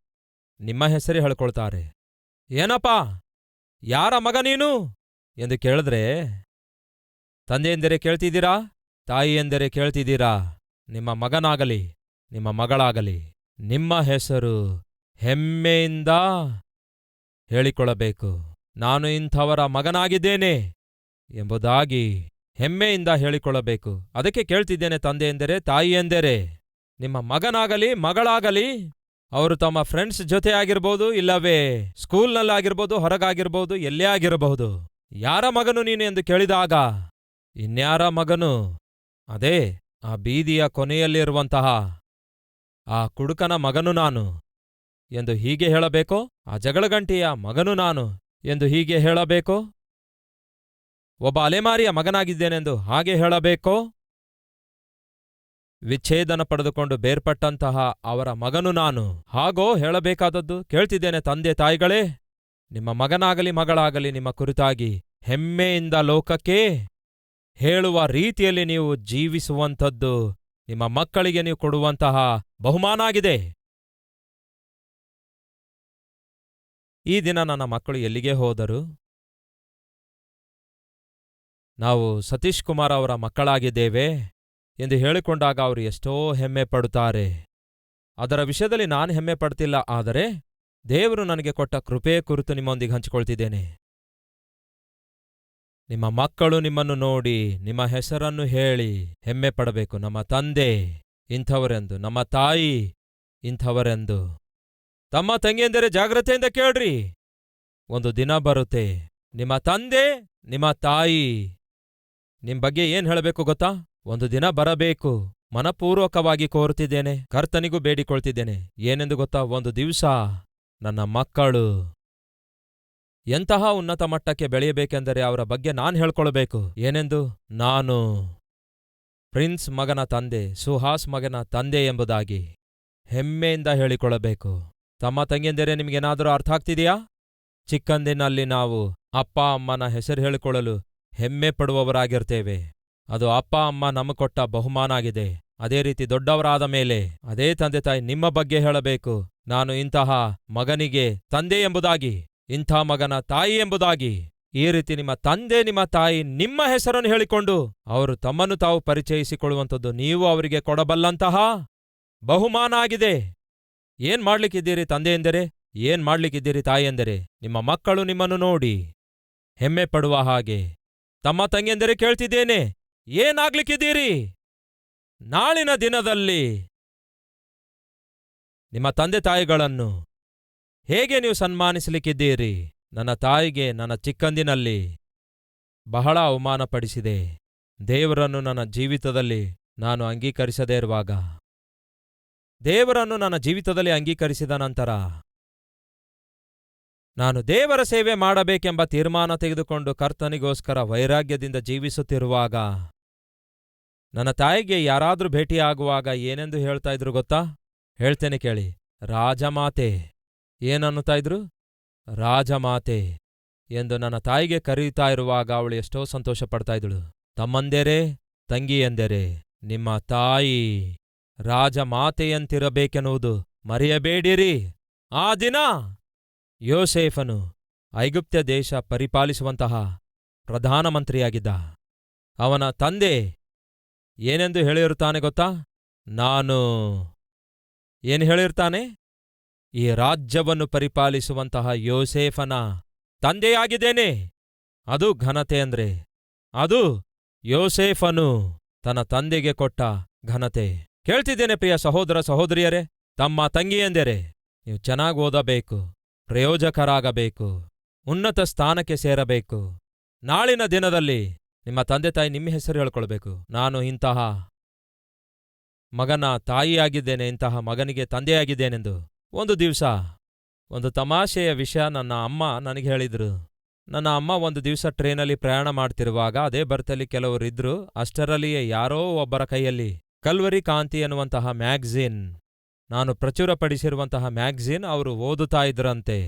ನಿಮ್ಮ ಹೆಸರೇ ಹೇಳ್ಕೊಳ್ತಾರೆ. ಏನಪ್ಪಾ? ಯಾರ ಮಗ ನೀನು? ಎಂದು ಕೇಳಿದ್ರೆ ತಂದೆಯೆಂದರೆ ಕೇಳ್ತಿದ್ದೀರಾ? ತಾಯಿ ಎಂದರೆ ಕೇಳ್ತಿದ್ದೀರಾ? ನಿಮ್ಮ ಮಗನಾಗಲಿ, ನಿಮ್ಮ ಮಗಳಾಗಲಿ, ನಿಮ್ಮ ಹೆಸರು ಹೆಮ್ಮೆಯಿಂದ ಹೇಳಿಕೊಳ್ಳಬೇಕು. ನಾನು ಇಂಥವರ ಮಗನಾಗಿದ್ದೇನೆ ಎಂಬುದಾಗಿ ಹೆಮ್ಮೆಯಿಂದ ಹೇಳಿಕೊಳ್ಳಬೇಕು. ಅದಕ್ಕೆ ಕೇಳ್ತಿದ್ದೇನೆ ತಂದೆ ಎಂದರೆ. ನಿಮ್ಮ ಮಗನಾಗಲಿ, ಮಗಳಾಗಲಿ ಅವರು ತಮ್ಮ ಫ್ರೆಂಡ್ಸ್ ಜೊತೆ ಆಗಿರ್ಬೋದು ಇಲ್ಲವೇ ಸ್ಕೂಲ್ನಲ್ಲಾಗಿರ್ಬೋದು ಹೊರಗಾಗಿರ್ಬೋದು, ಎಲ್ಲೇ ಆಗಿರಬಹುದು. ಯಾರ ಮಗನು ನೀನು ಎಂದು ಕೇಳಿದಾಗ, ಇನ್ಯಾರ ಮಗನು? ಅದೇ, ಆ ಬೀದಿಯ ಕೊನೆಯಲ್ಲಿರುವಂತಹ ಆ ಕುಡುಕನ ಮಗನು ನಾನು ಎಂದು ಹೀಗೆ ಹೇಳಬೇಕೋ? ಆ ಜಗಳಗಂಟಿಯ ಮಗನು ನಾನು ಎಂದು ಹೀಗೆ ಹೇಳಬೇಕೋ? ಒಬ್ಬ ಅಲೆಮಾರಿಯ ಮಗನಾಗಿದ್ದೇನೆಂದು ಹಾಗೆ ಹೇಳಬೇಕೋ? ವಿಚ್ಛೇದನ ಪಡೆದುಕೊಂಡು ಬೇರ್ಪಟ್ಟಂತಹ ಅವರ ಮಗನು ನಾನು. ಹಾಗೋ ಹೇಳಬೇಕಾದದ್ದು ಕೇಳ್ತಿದ್ದೇನೆ ತಂದೆ ತಾಯಿಗಳೇ, ನಿಮ್ಮ ಮಗನಾಗಲಿ ಮಗಳಾಗಲಿ ನಿಮ್ಮ ಕುರಿತಾಗಿ ಹೆಮ್ಮೆಯಿಂದ ಲೋಕಕ್ಕೆ ಹೇಳುವ ರೀತಿಯಲ್ಲಿ ನೀವು ಜೀವಿಸುವಂಥದ್ದು ನಿಮ್ಮ ಮಕ್ಕಳಿಗೆ ನೀವು ಕೊಡುವಂತಹ ಬಹುಮಾನ ಆಗಿದೆ. ಈ ದಿನ ನನ್ನ ಮಕ್ಕಳು ಎಲ್ಲಿಗೆ ಹೋದರು? ನಾವು ಸತೀಶ್ ಕುಮಾರ್ ಅವರ ಮಕ್ಕಳಾಗಿದ್ದೇವೆ. ಎಂದು ಹೇಳಿಕೊಂಡಾಗ ಅವರು ಎಷ್ಟೋ ಹೆಮ್ಮೆ ಪಡುತ್ತಾರೆ. ಅದರ ವಿಷಯದಲ್ಲಿ ನಾನು ಹೆಮ್ಮೆ ಪಡ್ತಿಲ್ಲ, ಆದರೆ ದೇವರು ನನಗೆ ಕೊಟ್ಟ ಕೃಪೆ ಕುರಿತು ನಿಮ್ಮೊಂದಿಗೆ ಹಂಚಿಕೊಳ್ತಿದ್ದೇನೆ. ನಿಮ್ಮ ಮಕ್ಕಳು ನಿಮ್ಮನ್ನು ನೋಡಿ, ನಿಮ್ಮ ಹೆಸರನ್ನು ಹೇಳಿ ಹೆಮ್ಮೆ ಪಡಬೇಕು. ನಮ್ಮ ತಂದೆ ಇಂಥವರೆಂದು, ನಮ್ಮ ತಾಯಿ ಇಂಥವರೆಂದು. ತಮ್ಮ ತಂಗಿಯಂದರೆ ಜಾಗ್ರತೆಯಿಂದ ಕೇಳ್ರಿ. ಒಂದು ದಿನ ಬರುತ್ತೆ. ನಿಮ್ಮ ತಂದೆ, ನಿಮ್ಮ ತಾಯಿ ನಿಮ್ ಬಗ್ಗೆ ಏನ್ ಹೇಳಬೇಕು ಗೊತ್ತಾ? ಒಂದು ದಿನ ಬರಬೇಕು. ಮನಪೂರ್ವಕವಾಗಿ ಕೋರುತ್ತಿದ್ದೇನೆ. ಕರ್ತನಿಗೂ ಬೇಡಿಕೊಳ್ತಿದ್ದೇನೆ. ಏನೆಂದು ಗೊತ್ತಾ? ಒಂದು ದಿವಸ. ನನ್ನ ಮಕ್ಕಳು. ಎಂತಹ ಉನ್ನತ ಮಟ್ಟಕ್ಕೆ ಬೆಳೆಯಬೇಕೆಂದರೆ ಅವರ ಬಗ್ಗೆ ನಾನು ಹೇಳ್ಕೊಳ್ಬೇಕು. ಏನೆಂದು? ನಾನು. ಪ್ರಿನ್ಸ್ ಮಗನ ತಂದೆ, ಸುಹಾಸ್ ಮಗನ ತಂದೆ ಎಂಬುದಾಗಿ ಹೆಮ್ಮೆಯಿಂದ ಹೇಳಿಕೊಳ್ಳಬೇಕು. ತಮ್ಮ ತಂಗಿಯಂದರೆ, ನಿಮಗೇನಾದರೂ ಅರ್ಥ ಆಗ್ತಿದೆಯಾ? ಚಿಕ್ಕಂದಿನಲ್ಲಿ ನಾವು ಅಪ್ಪ, ಅಮ್ಮನ ಹೆಸರು ಹೇಳಿಕೊಳ್ಳಲು ಹೆಮ್ಮೆ ಪಡುವವರಾಗಿರ್ತೇವೆ ಅದು ಅಪ್ಪ, ಅಮ್ಮ ನಮಗೆ ಕೊಟ್ಟ ಬಹುಮಾನ ಆಗಿದೆ. ಅದೇ ರೀತಿ ದೊಡ್ಡವರಾದ ಮೇಲೆ ಅದೇ ತಂದೆ ತಾಯಿ ನಿಮ್ಮ ಬಗ್ಗೆ ಹೇಳಬೇಕು. ನಾನು ಇಂತಹ ಮಗನಿಗೆ ತಂದೆ ಎಂಬುದಾಗಿ, ಇಂಥ ಮಗನ ತಾಯಿ ಎಂಬುದಾಗಿ, ಈ ರೀತಿ ನಿಮ್ಮ ತಂದೆ, ನಿಮ್ಮ ತಾಯಿ ನಿಮ್ಮ ಹೆಸರನ್ನು ಹೇಳಿಕೊಂಡು ಅವರು ತಮ್ಮನ್ನು ತಾವು ಪರಿಚಯಿಸಿಕೊಳ್ಳುವಂಥದ್ದು ನೀವು ಅವರಿಗೆ ಕೊಡಬಲ್ಲಂತಹ ಬಹುಮಾನ ಆಗಿದೆ. ಏನ್ ಮಾಡ್ಲಿಕ್ಕಿದ್ದೀರಿ ತಂದೆ ಎಂದರೆ? ಏನ್ ಮಾಡ್ಲಿಕ್ಕಿದ್ದೀರಿ ತಾಯಿ ಎಂದರೆ? ನಿಮ್ಮ ಮಕ್ಕಳು ನಿಮ್ಮನ್ನು ನೋಡಿ ಹೆಮ್ಮೆ ಪಡುವ ಹಾಗೆ. ತಮ್ಮ ತಂಗಿಯೆಂದರೆ ಕೇಳ್ತಿದ್ದೇನೆ. ಏನಾಗ್ಲಿಕ್ಕಿದ್ದೀರಿ? ನಾಳಿನ ದಿನದಲ್ಲಿ ನಿಮ್ಮ ತಂದೆ ತಾಯಿಗಳನ್ನು ಹೇಗೆ ನೀವು ಸನ್ಮಾನಿಸಲಿಕ್ಕಿದ್ದೀರಿ? ನನ್ನ ತಾಯಿಗೆ, ನನ್ನ ಚಿಕ್ಕಂದಿನಲ್ಲಿ ಬಹಳ ಅವಮಾನಪಡಿಸಿದೆ. ದೇವರನ್ನು ನನ್ನ ಜೀವಿತದಲ್ಲಿ ನಾನು ಅಂಗೀಕರಿಸದೇ ಇರುವಾಗ, ದೇವರನ್ನು ನನ್ನ ಜೀವಿತದಲ್ಲಿ ಅಂಗೀಕರಿಸಿದ ನಂತರ ನಾನು ದೇವರ ಸೇವೆ ಮಾಡಬೇಕೆಂಬ ತೀರ್ಮಾನ ತೆಗೆದುಕೊಂಡು ಕರ್ತನಿಗೋಸ್ಕರ ವೈರಾಗ್ಯದಿಂದ ಜೀವಿಸುತ್ತಿರುವಾಗ ನನ್ನ ತಾಯಿಗೆ ಯಾರಾದ್ರೂ ಭೇಟಿಯಾಗುವಾಗ ಏನೆಂದು ಹೇಳ್ತಾ ಇದ್ರು ಗೊತ್ತಾ? ಹೇಳ್ತೇನೆ ಕೇಳಿ. ರಾಜಮಾತೆ. ಏನನ್ನುತ್ತಾ ಇದ್ರು? ರಾಜಮಾತೆ ಎಂದು ನನ್ನ ತಾಯಿಗೆ ಕರೆಯುತ್ತಾ ಇರುವಾಗ ಅವಳು ಎಷ್ಟೋ ಸಂತೋಷ ಪಡ್ತಾ ಇದ್ದಳು. ತಮ್ಮಂದೆರೆ, ತಂಗಿಯಂದೆರೆ, ನಿಮ್ಮ ತಾಯಿ ರಾಜಮಾತೆಯಂತಿರಬೇಕೆನ್ನುವುದು ಮರೆಯಬೇಡಿರಿ. ಆ ದಿನ ಯೋಸೇಫನು ಐಗುಪ್ತ್ಯ ದೇಶ ಪರಿಪಾಲಿಸುವಂತಹ ಪ್ರಧಾನಮಂತ್ರಿಯಾಗಿದ್ದ. ಅವನ ತಂದೆ ಏನೆಂದು ಹೇಳಿರುತ್ತಾನೆ ಗೊತ್ತಾ? ನಾನು ಏನು ಹೇಳಿರ್ತಾನೆ ಈ ರಾಜ್ಯವನ್ನು ಪರಿಪಾಲಿಸುವಂತಹ ಯೋಸೇಫನ ತಂದೆಯಾಗಿದ್ದೇನೆ. ಅದು ಘನತೆ ಅಂದ್ರೆ, ಅದು ಯೋಸೇಫನು ತನ್ನ ತಂದೆಗೆ ಕೊಟ್ಟ ಘನತೆ. ಕೇಳ್ತಿದ್ದೇನೆ ಪ್ರಿಯ ಸಹೋದರ ಸಹೋದರಿಯರೇ, ತಮ್ಮ ತಂಗಿಯೆಂದರೆ ನೀವು ಚೆನ್ನಾಗಿ ಓದಬೇಕು, ಪ್ರಯೋಜಕರಾಗಬೇಕು, ಉನ್ನತ ಸ್ಥಾನಕ್ಕೆ ಸೇರಬೇಕು. ನಾಳಿನ ದಿನದಲ್ಲಿ ನಿಮ್ಮ ತಂದೆ ತಾಯಿ ನಿಮ್ಮ ಹೆಸರು ಹೇಳ್ಕೊಳ್ಬೇಕು. ನಾನು ಇಂತಹ ಮಗನ ತಾಯಿಯಾಗಿದ್ದೇನೆ, ಇಂತಹ ಮಗನಿಗೆ ತಂದೆಯಾಗಿದ್ದೇನೆಂದು. ಒಂದು ದಿವಸ, ಒಂದು ತಮಾಷೆಯ ವಿಷಯ ನನ್ನ ಅಮ್ಮ ನನಗೆ ಹೇಳಿದರು. ನನ್ನ ಅಮ್ಮ ಒಂದು ದಿವಸ ಟ್ರೇನಲ್ಲಿ ಪ್ರಯಾಣ ಮಾಡ್ತಿರುವಾಗ ಅದೇ ಬರ್ತಲ್ಲಿ ಕೆಲವರಿದ್ರು, ಅಷ್ಟರಲ್ಲಿಯೇ ಯಾರೋ ಒಬ್ಬರ ಕೈಯಲ್ಲಿ ಕಲ್ವರಿ ಕಾಂತಿ ಎನ್ನುವಂತಹ ಮ್ಯಾಗ್ಝಿನ್, ನಾನು ಪ್ರಚುರಪಡಿಸಿರುವಂತಹ ಮ್ಯಾಗ್ಝಿನ್ ಅವರು ಓದುತ್ತಾ ಇದ್ರಂತೆ.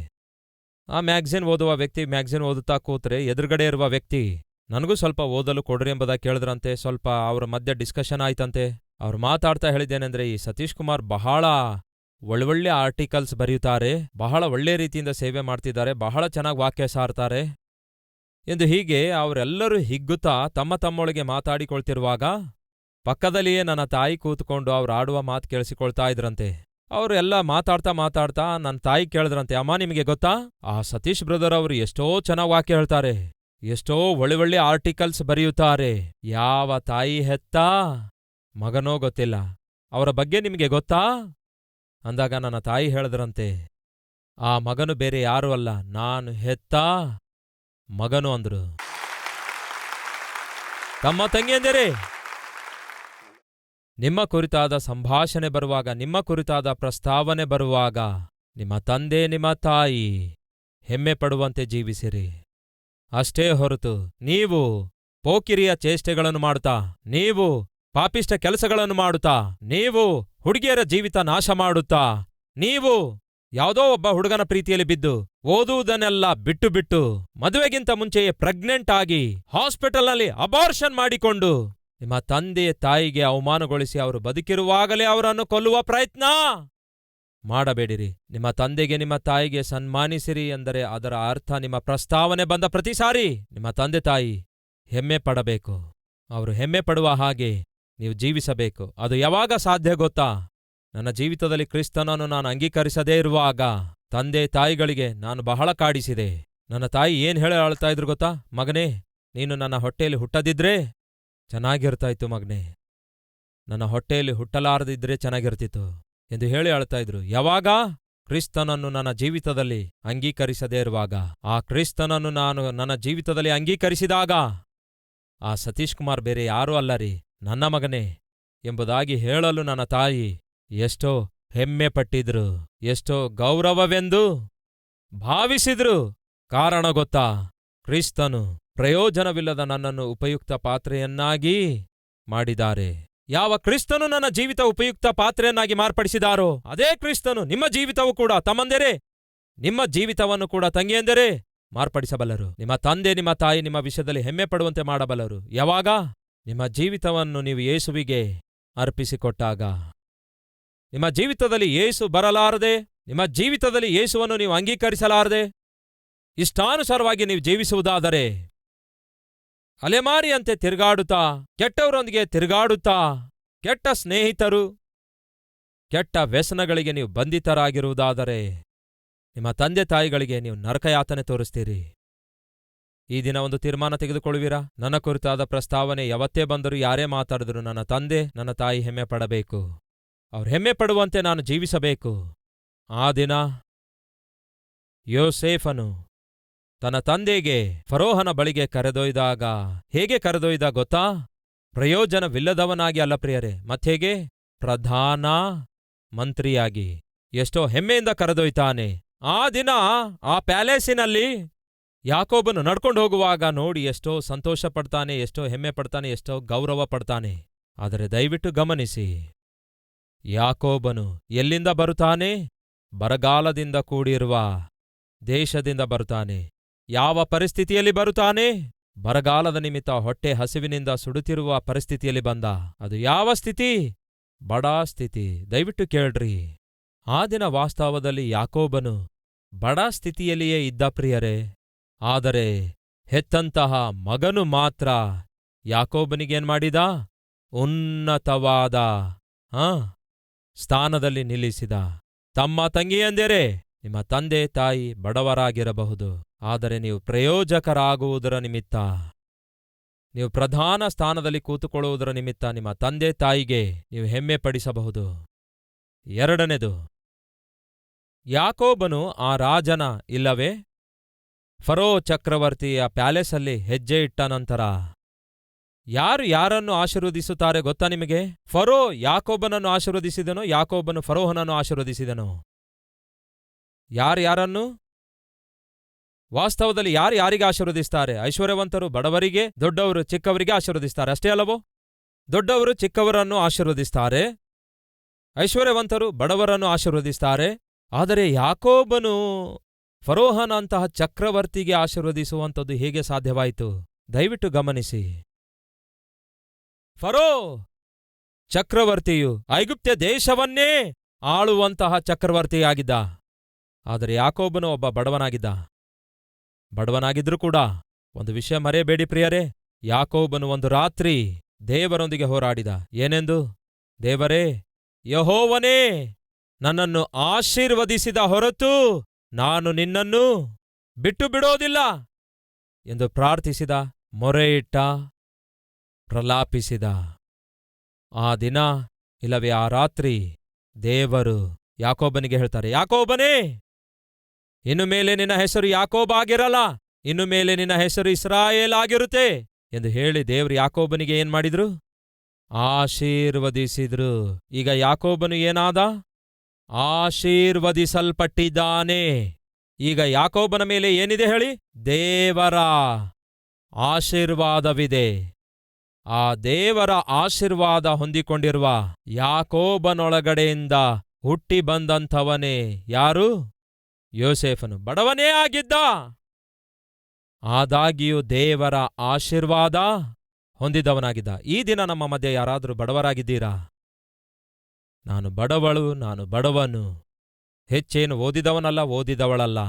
ಆ ಮ್ಯಾಗ್ಝಿನ್ ಓದುವ ವ್ಯಕ್ತಿ ಮ್ಯಾಗ್ಝಿನ್ ಓದುತ್ತಾ ಕೂತ್ರೆ ಎದುರುಗಡೆ ಇರುವ ವ್ಯಕ್ತಿ ನನಗೂ ಸ್ವಲ್ಪ ಓದಲು ಕೊಡ್ರಿ ಎಂಬುದಾಗಿ ಕೇಳಿದ್ರಂತೆ, ಸ್ವಲ್ಪ ಅವ್ರ ಮಧ್ಯೆ ಡಿಸ್ಕಷನ್ ಆಯ್ತಂತೆ. ಅವ್ರು ಮಾತಾಡ್ತಾ ಹೇಳಿದ್ದೇನೆಂದ್ರೆ ಈ ಸತೀಶ್ ಕುಮಾರ್ ಬಹಳ ಒಳ್ಳೊಳ್ಳೆ ಆರ್ಟಿಕಲ್ಸ್ ಬರೆಯುತ್ತಾರೆ ಬಹಳ ಒಳ್ಳೆ ರೀತಿಯಿಂದ ಸೇವೆ ಮಾಡ್ತಿದ್ದಾರೆ, ಬಹಳ ಚೆನ್ನಾಗಿ ವಾಕ್ಯ ಸಾರ್ತಾರೆ. ಎಂದು ಹೀಗೆ ಅವರೆಲ್ಲರೂ ಹಿಗ್ಗುತ್ತಾ ತಮ್ಮ ತಮ್ಮೊಳಗೆ ಮಾತಾಡಿಕೊಳ್ತಿರುವಾಗ ಪಕ್ಕದಲ್ಲಿಯೇ ನನ್ನ ತಾಯಿ ಕೂತ್ಕೊಂಡು ಅವ್ರು ಆಡುವ ಮಾತು ಕೇಳಿಸಿಕೊಳ್ತಾ ಇದ್ರಂತೆ. ಅವರು ಎಲ್ಲ ಮಾತಾಡ್ತಾ ಮಾತಾಡ್ತಾ ನನ್ನ ತಾಯಿ ಕೇಳಿದ್ರಂತೆ, ಅಮ್ಮ ನಿಮಗೆ ಗೊತ್ತಾ? ಆ ಸತೀಶ್ ಬ್ರದರ್ ಅವರು ಎಷ್ಟೋ ಚೆನ್ನಾಗಿ ವಾಕ್ಯ ಹೇಳ್ತಾರೆ. ಎಷ್ಟೋ ಒಳ್ಳೆ ಒಳ್ಳೆ ಆರ್ಟಿಕಲ್ಸ್ ಬರೆಯುತ್ತಾರೆ. ಯಾವ ತಾಯಿ ಹೆತ್ತಾ? ಮಗನೋ ಗೊತ್ತಿಲ್ಲ. ಅವರ ಬಗ್ಗೆ ನಿಮಗೆ ಗೊತ್ತಾ? ಅಂದಾಗ ನನ್ನ ತಾಯಿ ಹೇಳಿದ್ರಂತೆ, ಆ ಮಗನು ಬೇರೆ ಯಾರೂ ಅಲ್ಲ, ನಾನು ಹೆತ್ತ ಮಗನು ಅಂದ್ರು. ತಮ್ಮ ತಂಗಿಯಂದಿರೇ ನಿಮ್ಮ ಕುರಿತಾದ ಸಂಭಾಷಣೆ ಬರುವಾಗ, ನಿಮ್ಮ ಕುರಿತಾದ ಪ್ರಸ್ತಾವನೆ ಬರುವಾಗ, ನಿಮ್ಮ ತಂದೆ, ನಿಮ್ಮ ತಾಯಿ ಹೆಮ್ಮೆ ಪಡುವಂತೆ ಜೀವಿಸಿರಿ. ಅಷ್ಟೇ ಹೊರತು ನೀವು ಪೋಕಿರಿಯ ಚೇಷ್ಟೆಗಳನ್ನು ಮಾಡುತ್ತಾ, ನೀವು ಪಾಪಿಷ್ಟ ಕೆಲಸಗಳನ್ನು ಮಾಡುತ್ತಾ, ನೀವು ಹುಡುಗಿಯರ ಜೀವಿತ ನಾಶ ಮಾಡುತ್ತಾ, ನೀವು ಯಾವುದೋ ಒಬ್ಬ ಹುಡುಗನ ಪ್ರೀತಿಯಲ್ಲಿ ಬಿದ್ದು ಓದುವುದನ್ನೆಲ್ಲ ಬಿಟ್ಟು ಬಿಟ್ಟು ಮದುವೆಗಿಂತ ಮುಂಚೆಯೇ ಪ್ರೆಗ್ನೆಂಟ್ ಆಗಿ ಹಾಸ್ಪಿಟಲ್ನಲ್ಲಿ ಅಬಾರ್ಷನ್ ಮಾಡಿಕೊಂಡು ನಿಮ್ಮ ತಂದೆ ತಾಯಿಗೆ ಅವಮಾನಗೊಳಿಸಿ ಅವರು ಬದುಕಿರುವಾಗಲೇ ಅವರನ್ನು ಕೊಲ್ಲುವ ಪ್ರಯತ್ನ. ಮಾಡಬೇಡಿರಿ. ನಿಮ್ಮ ತಂದೆಗೆ, ನಿಮ್ಮ ತಾಯಿಗೆ ಸನ್ಮಾನಿಸಿರಿ ಎಂದರೆ ಅದರ ಅರ್ಥ ನಿಮ್ಮ ಪ್ರಸ್ತಾವನೆ ಬಂದ ಪ್ರತಿ ಸಾರಿ. ನಿಮ್ಮ ತಂದೆ ತಾಯಿ ಹೆಮ್ಮೆ ಪಡಬೇಕು. ಅವರು ಹೆಮ್ಮೆ ಪಡುವ ಹಾಗೆ ನೀವು ಜೀವಿಸಬೇಕು. ಅದು ಯಾವಾಗ ಸಾಧ್ಯ ಗೊತ್ತಾ? ನನ್ನ ಜೀವಿತದಲ್ಲಿ ಕ್ರಿಸ್ತನನ್ನು ನಾನು ಅಂಗೀಕರಿಸದೇ ಇರುವಾಗ ತಂದೆ ತಾಯಿಗಳಿಗೆ ನಾನು ಬಹಳ ಕಾಡಿಸಿದೆ. ನನ್ನ ತಾಯಿ ಏನ್ ಹೇಳಿ ಆಳ್ತಾ ಇದ್ರು ಗೊತ್ತಾ? ಮಗನೇ, ನೀನು ನನ್ನ ಹೊಟ್ಟೆಯಲ್ಲಿ ಹುಟ್ಟದಿದ್ರೆ ಚೆನ್ನಾಗಿರ್ತಾಯಿತ್ತು ಮಗನೇ. ನನ್ನ ಹೊಟ್ಟೆಯಲ್ಲಿ ಹುಟ್ಟಲಾರದಿದ್ರೆ ಚೆನ್ನಾಗಿರ್ತಿತ್ತು. ಎಂದು ಹೇಳಿ ಆಳ್ತಾ ಇದ್ರು. ಯಾವಾಗ? ಕ್ರಿಸ್ತನನ್ನು ನನ್ನ ಜೀವಿತದಲ್ಲಿ ಅಂಗೀಕರಿಸದೇ ಇರುವಾಗ. ಆ ಕ್ರಿಸ್ತನನ್ನು ನಾನು ನನ್ನ ಜೀವಿತದಲ್ಲಿ ಅಂಗೀಕರಿಸಿದಾಗ, ಆ ಸತೀಶ್ ಕುಮಾರ್ ಬೇರೆ ಯಾರೂ ಅಲ್ಲರಿ ನನ್ನ ಮಗನೇ ಎಂಬುದಾಗಿ ಹೇಳಲು ನನ್ನ ತಾಯಿ ಎಷ್ಟೋ ಹೆಮ್ಮೆ ಪಟ್ಟಿದ್ರು, ಎಷ್ಟೋ ಗೌರವವೆಂದು ಭಾವಿಸಿದ್ರು. ಕಾರಣ ಗೊತ್ತಾ? ಕ್ರಿಸ್ತನು ಪ್ರಯೋಜನವಿಲ್ಲದ ನನ್ನನ್ನು ಉಪಯುಕ್ತ ಪಾತ್ರೆಯನ್ನಾಗಿ ಮಾಡಿದ್ದಾರೆ. ಯಾವ ಕ್ರಿಸ್ತನು ನನ್ನ ಜೀವಿತ ಉಪಯುಕ್ತ ಪಾತ್ರೆಯನ್ನಾಗಿ ಮಾರ್ಪಡಿಸಿದಾರೋ, ಅದೇ ಕ್ರಿಸ್ತನು ನಿಮ್ಮ ಜೀವಿತವೂ ಕೂಡ ತಮ್ಮಂದೆರೇ, ನಿಮ್ಮ ಜೀವಿತವನ್ನು ಕೂಡ ತಂಗಿಯೆಂದರೆ ಮಾರ್ಪಡಿಸಬಲ್ಲರು. ನಿಮ್ಮ ತಂದೆ, ನಿಮ್ಮ ತಾಯಿ ನಿಮ್ಮ ವಿಷಯದಲ್ಲಿ ಹೆಮ್ಮೆ ಪಡುವಂತೆ ಮಾಡಬಲ್ಲರು. ಯಾವಾಗ? ನಿಮ್ಮ ಜೀವಿತವನ್ನು ನೀವು ಯೇಸುವಿಗೆ ಅರ್ಪಿಸಿಕೊಟ್ಟಾಗ. ನಿಮ್ಮ ಜೀವಿತದಲ್ಲಿ ಯೇಸು ಬರಲಾರದೆ, ನಿಮ್ಮ ಜೀವಿತದಲ್ಲಿ ಯೇಸುವನ್ನು ನೀವು ಅಂಗೀಕರಿಸಲಾರದೆ, ಇಷ್ಟಾನುಸಾರವಾಗಿ ನೀವು ಜೀವಿಸುವುದಾದರೆ ಅಲೆಮಾರಿಯಂತೆ ತಿರುಗಾಡುತ್ತಾ, ಕೆಟ್ಟವರೊಂದಿಗೆ ತಿರುಗಾಡುತ್ತಾ, ಕೆಟ್ಟ ಸ್ನೇಹಿತರು, ಕೆಟ್ಟ ವ್ಯಸನಗಳಿಗೆ ನೀವು ಬಂಧಿತರಾಗಿರುವುದಾದರೆ, ನಿಮ್ಮ ತಂದೆ ತಾಯಿಗಳಿಗೆ ನೀವು ನರಕಯಾತನೆ ತೋರಿಸ್ತೀರಿ. ಈ ದಿನ ಒಂದು ತೀರ್ಮಾನ ತೆಗೆದುಕೊಳ್ಳುವಿರಾ? ನನ್ನ ಕುರಿತಾದ ಪ್ರಸ್ತಾವನೆ ಯಾವತ್ತೇ ಬಂದರೂ ಯಾರೇ ಮಾತಾಡಿದ್ರು ನನ್ನ ತಂದೆ, ನನ್ನ ತಾಯಿ ಹೆಮ್ಮೆ ಪಡಬೇಕು ಅವ್ರು ಹೆಮ್ಮೆ ಪಡುವಂತೆ ನಾನು ಜೀವಿಸಬೇಕು. ಆ ದಿನ ಯೋಸೇಫನು ತನ್ನ ತಂದೆಗೆ ಫರೋಹನ ಬಳಿಗೆ ಕರೆದೊಯ್ದಾಗ, ಹೇಗೆ ಕರೆದೊಯ್ದ ಗೊತ್ತಾ? ಪ್ರಯೋಜನವಿಲ್ಲದವನಾಗಿ ಅಲ್ಲ ಪ್ರಿಯರೇ, ಮತ್ತೇಗೆ? ಪ್ರಧಾನ ಮಂತ್ರಿಯಾಗಿ. ಎಷ್ಟೋ ಹೆಮ್ಮೆಯಿಂದ ಕರೆದೊಯ್ತಾನೆ. ಆ ದಿನ ಆ ಪ್ಯಾಲೇಸಿನಲ್ಲಿ ಯಾಕೋಬನು ನಡ್ಕೊಂಡು ಹೋಗುವಾಗ ನೋಡಿ ಎಷ್ಟೋ ಸಂತೋಷ ಪಡ್ತಾನೆ ಎಷ್ಟೋ ಹೆಮ್ಮೆ ಪಡ್ತಾನೆ ಎಷ್ಟೋ ಗೌರವ ಪಡ್ತಾನೆ ಆದರೆ ದಯವಿಟ್ಟು ಗಮನಿಸಿ, ಯಾಕೋಬನು ಎಲ್ಲಿಂದ ಬರುತ್ತಾನೆ? ಬರಗಾಲದಿಂದ ಕೂಡಿರುವ ದೇಶದಿಂದ ಬರುತ್ತಾನೆ. ಯಾವ ಪರಿಸ್ಥಿತಿಯಲ್ಲಿ ಬರುತ್ತಾನೆ? ಬರಗಾಲದ ನಿಮಿತ್ತ ಹೊಟ್ಟೆ ಹಸಿವಿನಿಂದ ಸುಡುತ್ತಿರುವ ಪರಿಸ್ಥಿತಿಯಲ್ಲಿ ಬಂದ. ಅದು ಯಾವ ಸ್ಥಿತಿ? ಬಡಾ ಸ್ಥಿತಿ. ದಯವಿಟ್ಟು ಕೇಳ್ರಿ. ಆ ದಿನ ವಾಸ್ತವದಲ್ಲಿ ಯಾಕೋಬನು ಬಡಾ ಸ್ಥಿತಿಯಲ್ಲಿಯೇ ಇದ್ದ ಪ್ರಿಯರೇ. ಆದರೆ ಹೆತ್ತಂತಹ ಮಗನು ಮಾತ್ರ ಯಾಕೋಬನಿಗೇನ್ ಮಾಡಿದ? ಉನ್ನತವಾದ ಆ ಸ್ಥಾನದಲ್ಲಿ ನಿಲ್ಲಿಸಿದ. ತಮ್ಮ ತಂಗಿಯಂದೆರೆ, ನಿಮ್ಮ ತಂದೆ ತಾಯಿ ಬಡವರಾಗಿರಬಹುದು. ಆದರೆ ನೀವು ಪ್ರಯೋಜಕರಾಗುವುದರ ನಿಮಿತ್ತ, ನೀವು ಪ್ರಧಾನ ಸ್ಥಾನದಲ್ಲಿ ಕೂತುಕೊಳ್ಳುವುದರ ನಿಮಿತ್ತ ನಿಮ್ಮ ತಂದೆ ತಾಯಿಗೆ ನೀವು ಹೆಮ್ಮೆ ಪಡಿಸಬಹುದು ಎರಡನೆದು, ಯಾಕೋಬನು ಆ ರಾಜನ ಇಲ್ಲವೇ? ಫರೋ ಚಕ್ರವರ್ತಿಯ ಪ್ಯಾಲೇಸಲ್ಲಿ ಹೆಜ್ಜೆ ಇಟ್ಟ ನಂತರ, ಯಾರು ಯಾರನ್ನು ಆಶೀರ್ವದಿಸುತ್ತಾರೆ ಗೊತ್ತಾ ನಿಮಗೆ? ಫರೋ ಯಾಕೋಬನನ್ನು ಆಶೀರ್ವದಿಸಿದನು, ಯಾಕೋಬನು ಫರೋಹನನ್ನು ಆಶೀರ್ವದಿಸಿದನು. ಯಾರು ಯಾರನ್ನು ವಾಸ್ತವದಲ್ಲಿ ಯಾರು ಯಾರಿಗೆ ಆಶೀರ್ವದಿಸ್ತಾರೆ? ಐಶ್ವರ್ಯವಂತರು ಬಡವರಿಗೆ, ದೊಡ್ಡವರು ಚಿಕ್ಕವರಿಗೆ ಆಶೀರ್ವದಿಸ್ತಾರೆ. ಅಷ್ಟೇ ಅಲ್ಲವೋ? ದೊಡ್ಡವರು ಚಿಕ್ಕವರನ್ನು ಆಶೀರ್ವದಿಸ್ತಾರೆ, ಐಶ್ವರ್ಯವಂತರು ಬಡವರನ್ನು ಆಶೀರ್ವದಿಸ್ತಾರೆ. ಆದರೆ ಯಾಕೋಬನು ಫರೋಹನ ಅಂತಹ ಚಕ್ರವರ್ತಿಗೆ ಆಶೀರ್ವದಿಸುವಂಥದ್ದು ಹೇಗೆ ಸಾಧ್ಯವಾಯಿತು? ದಯವಿಟ್ಟು ಗಮನಿಸಿ. ಫರೋ, ಚಕ್ರವರ್ತಿಯು ಐಗುಪ್ತ್ಯ ದೇಶವನ್ನೇ ಆಳುವಂತಹ ಚಕ್ರವರ್ತಿಯಾಗಿದ್ದ. ಆದರೆ ಯಾಕೋಬನು ಒಬ್ಬ ಬಡವನಾಗಿದ್ದ. ಬಡವನಾಗಿದ್ರೂ ಕೂಡ ಒಂದು ವಿಷಯ ಮರೆಯಬೇಡಿ ಪ್ರಿಯರೇ. ಯಾಕೋಬನು ಒಂದು ರಾತ್ರಿ ದೇವರೊಂದಿಗೆ ಹೋರಾಡಿದ. ಏನೆಂದು? ದೇವರೇ, ಯಹೋವನೇ, ನನ್ನನ್ನು ಆಶೀರ್ವದಿಸಿದ ಹೊರತು ನಾನು ನಿನ್ನನ್ನು ಬಿಟ್ಟು ಬಿಡೋದಿಲ್ಲ ಎಂದು ಪ್ರಾರ್ಥಿಸಿದ, ಮೊರೆಯಿಟ್ಟ, ಪ್ರಲಾಪಿಸಿದ. ಆ ದಿನ ಇಲ್ಲವೇ ಆ ರಾತ್ರಿ ದೇವರು ಯಾಕೋಬನಿಗೆ ಹೇಳ್ತಾರೆ, ಯಾಕೋಬನೇ ಇನ್ನು ಮೇಲೆ ನಿನ್ನ ಹೆಸರು ಯಾಕೋಬ ಆಗಿರಲ್ಲ. ಇನ್ನು ಮೇಲೆ ನಿನ್ನ ಹೆಸರು ಇಸ್ರಾಯೇಲ್ ಆಗಿರುತ್ತೆ ಎಂದು ಹೇಳಿ ದೇವರು ಯಾಕೋಬನಿಗೆ ಏನ್ ಮಾಡಿದ್ರು? ಆಶೀರ್ವದಿಸಿದ್ರು. ಈಗ ಯಾಕೋಬನು ಏನಾದ? ಆಶೀರ್ವದಿಸಲ್ಪಟ್ಟಿದ್ದಾನೆ. ಈಗ ಯಾಕೋಬನ ಮೇಲೆ ಏನಿದೆ ಹೇಳಿ? ದೇವರ ಆಶೀರ್ವಾದವಿದೆ. ಆ ದೇವರ ಆಶೀರ್ವಾದ ಹೊಂದಿಕೊಂಡಿರುವ ಯಾಕೋಬನೊಳಗಡೆಯಿಂದ ಹುಟ್ಟಿ ಬಂದಂಥವನೇ ಯಾರು? ಯೋಸೇಫನು, ಬಡವನೇ ಆಗಿದ್ದ? ಆದಾಗಿಯೂ ದೇವರ ಆಶೀರ್ವಾದ ಹೊಂದಿದವನಾಗಿದ್ದ. ಈ ದಿನ ನಮ್ಮ ಮಧ್ಯೆ ಯಾರಾದರೂ ಬಡವರಾಗಿದ್ದೀರಾ? ನಾನು ಬಡವಳು, ನಾನು ಬಡವನು. ಹೆಚ್ಚೇನು ಓದಿದವನಲ್ಲ, ಓದಿದವಳಲ್ಲ.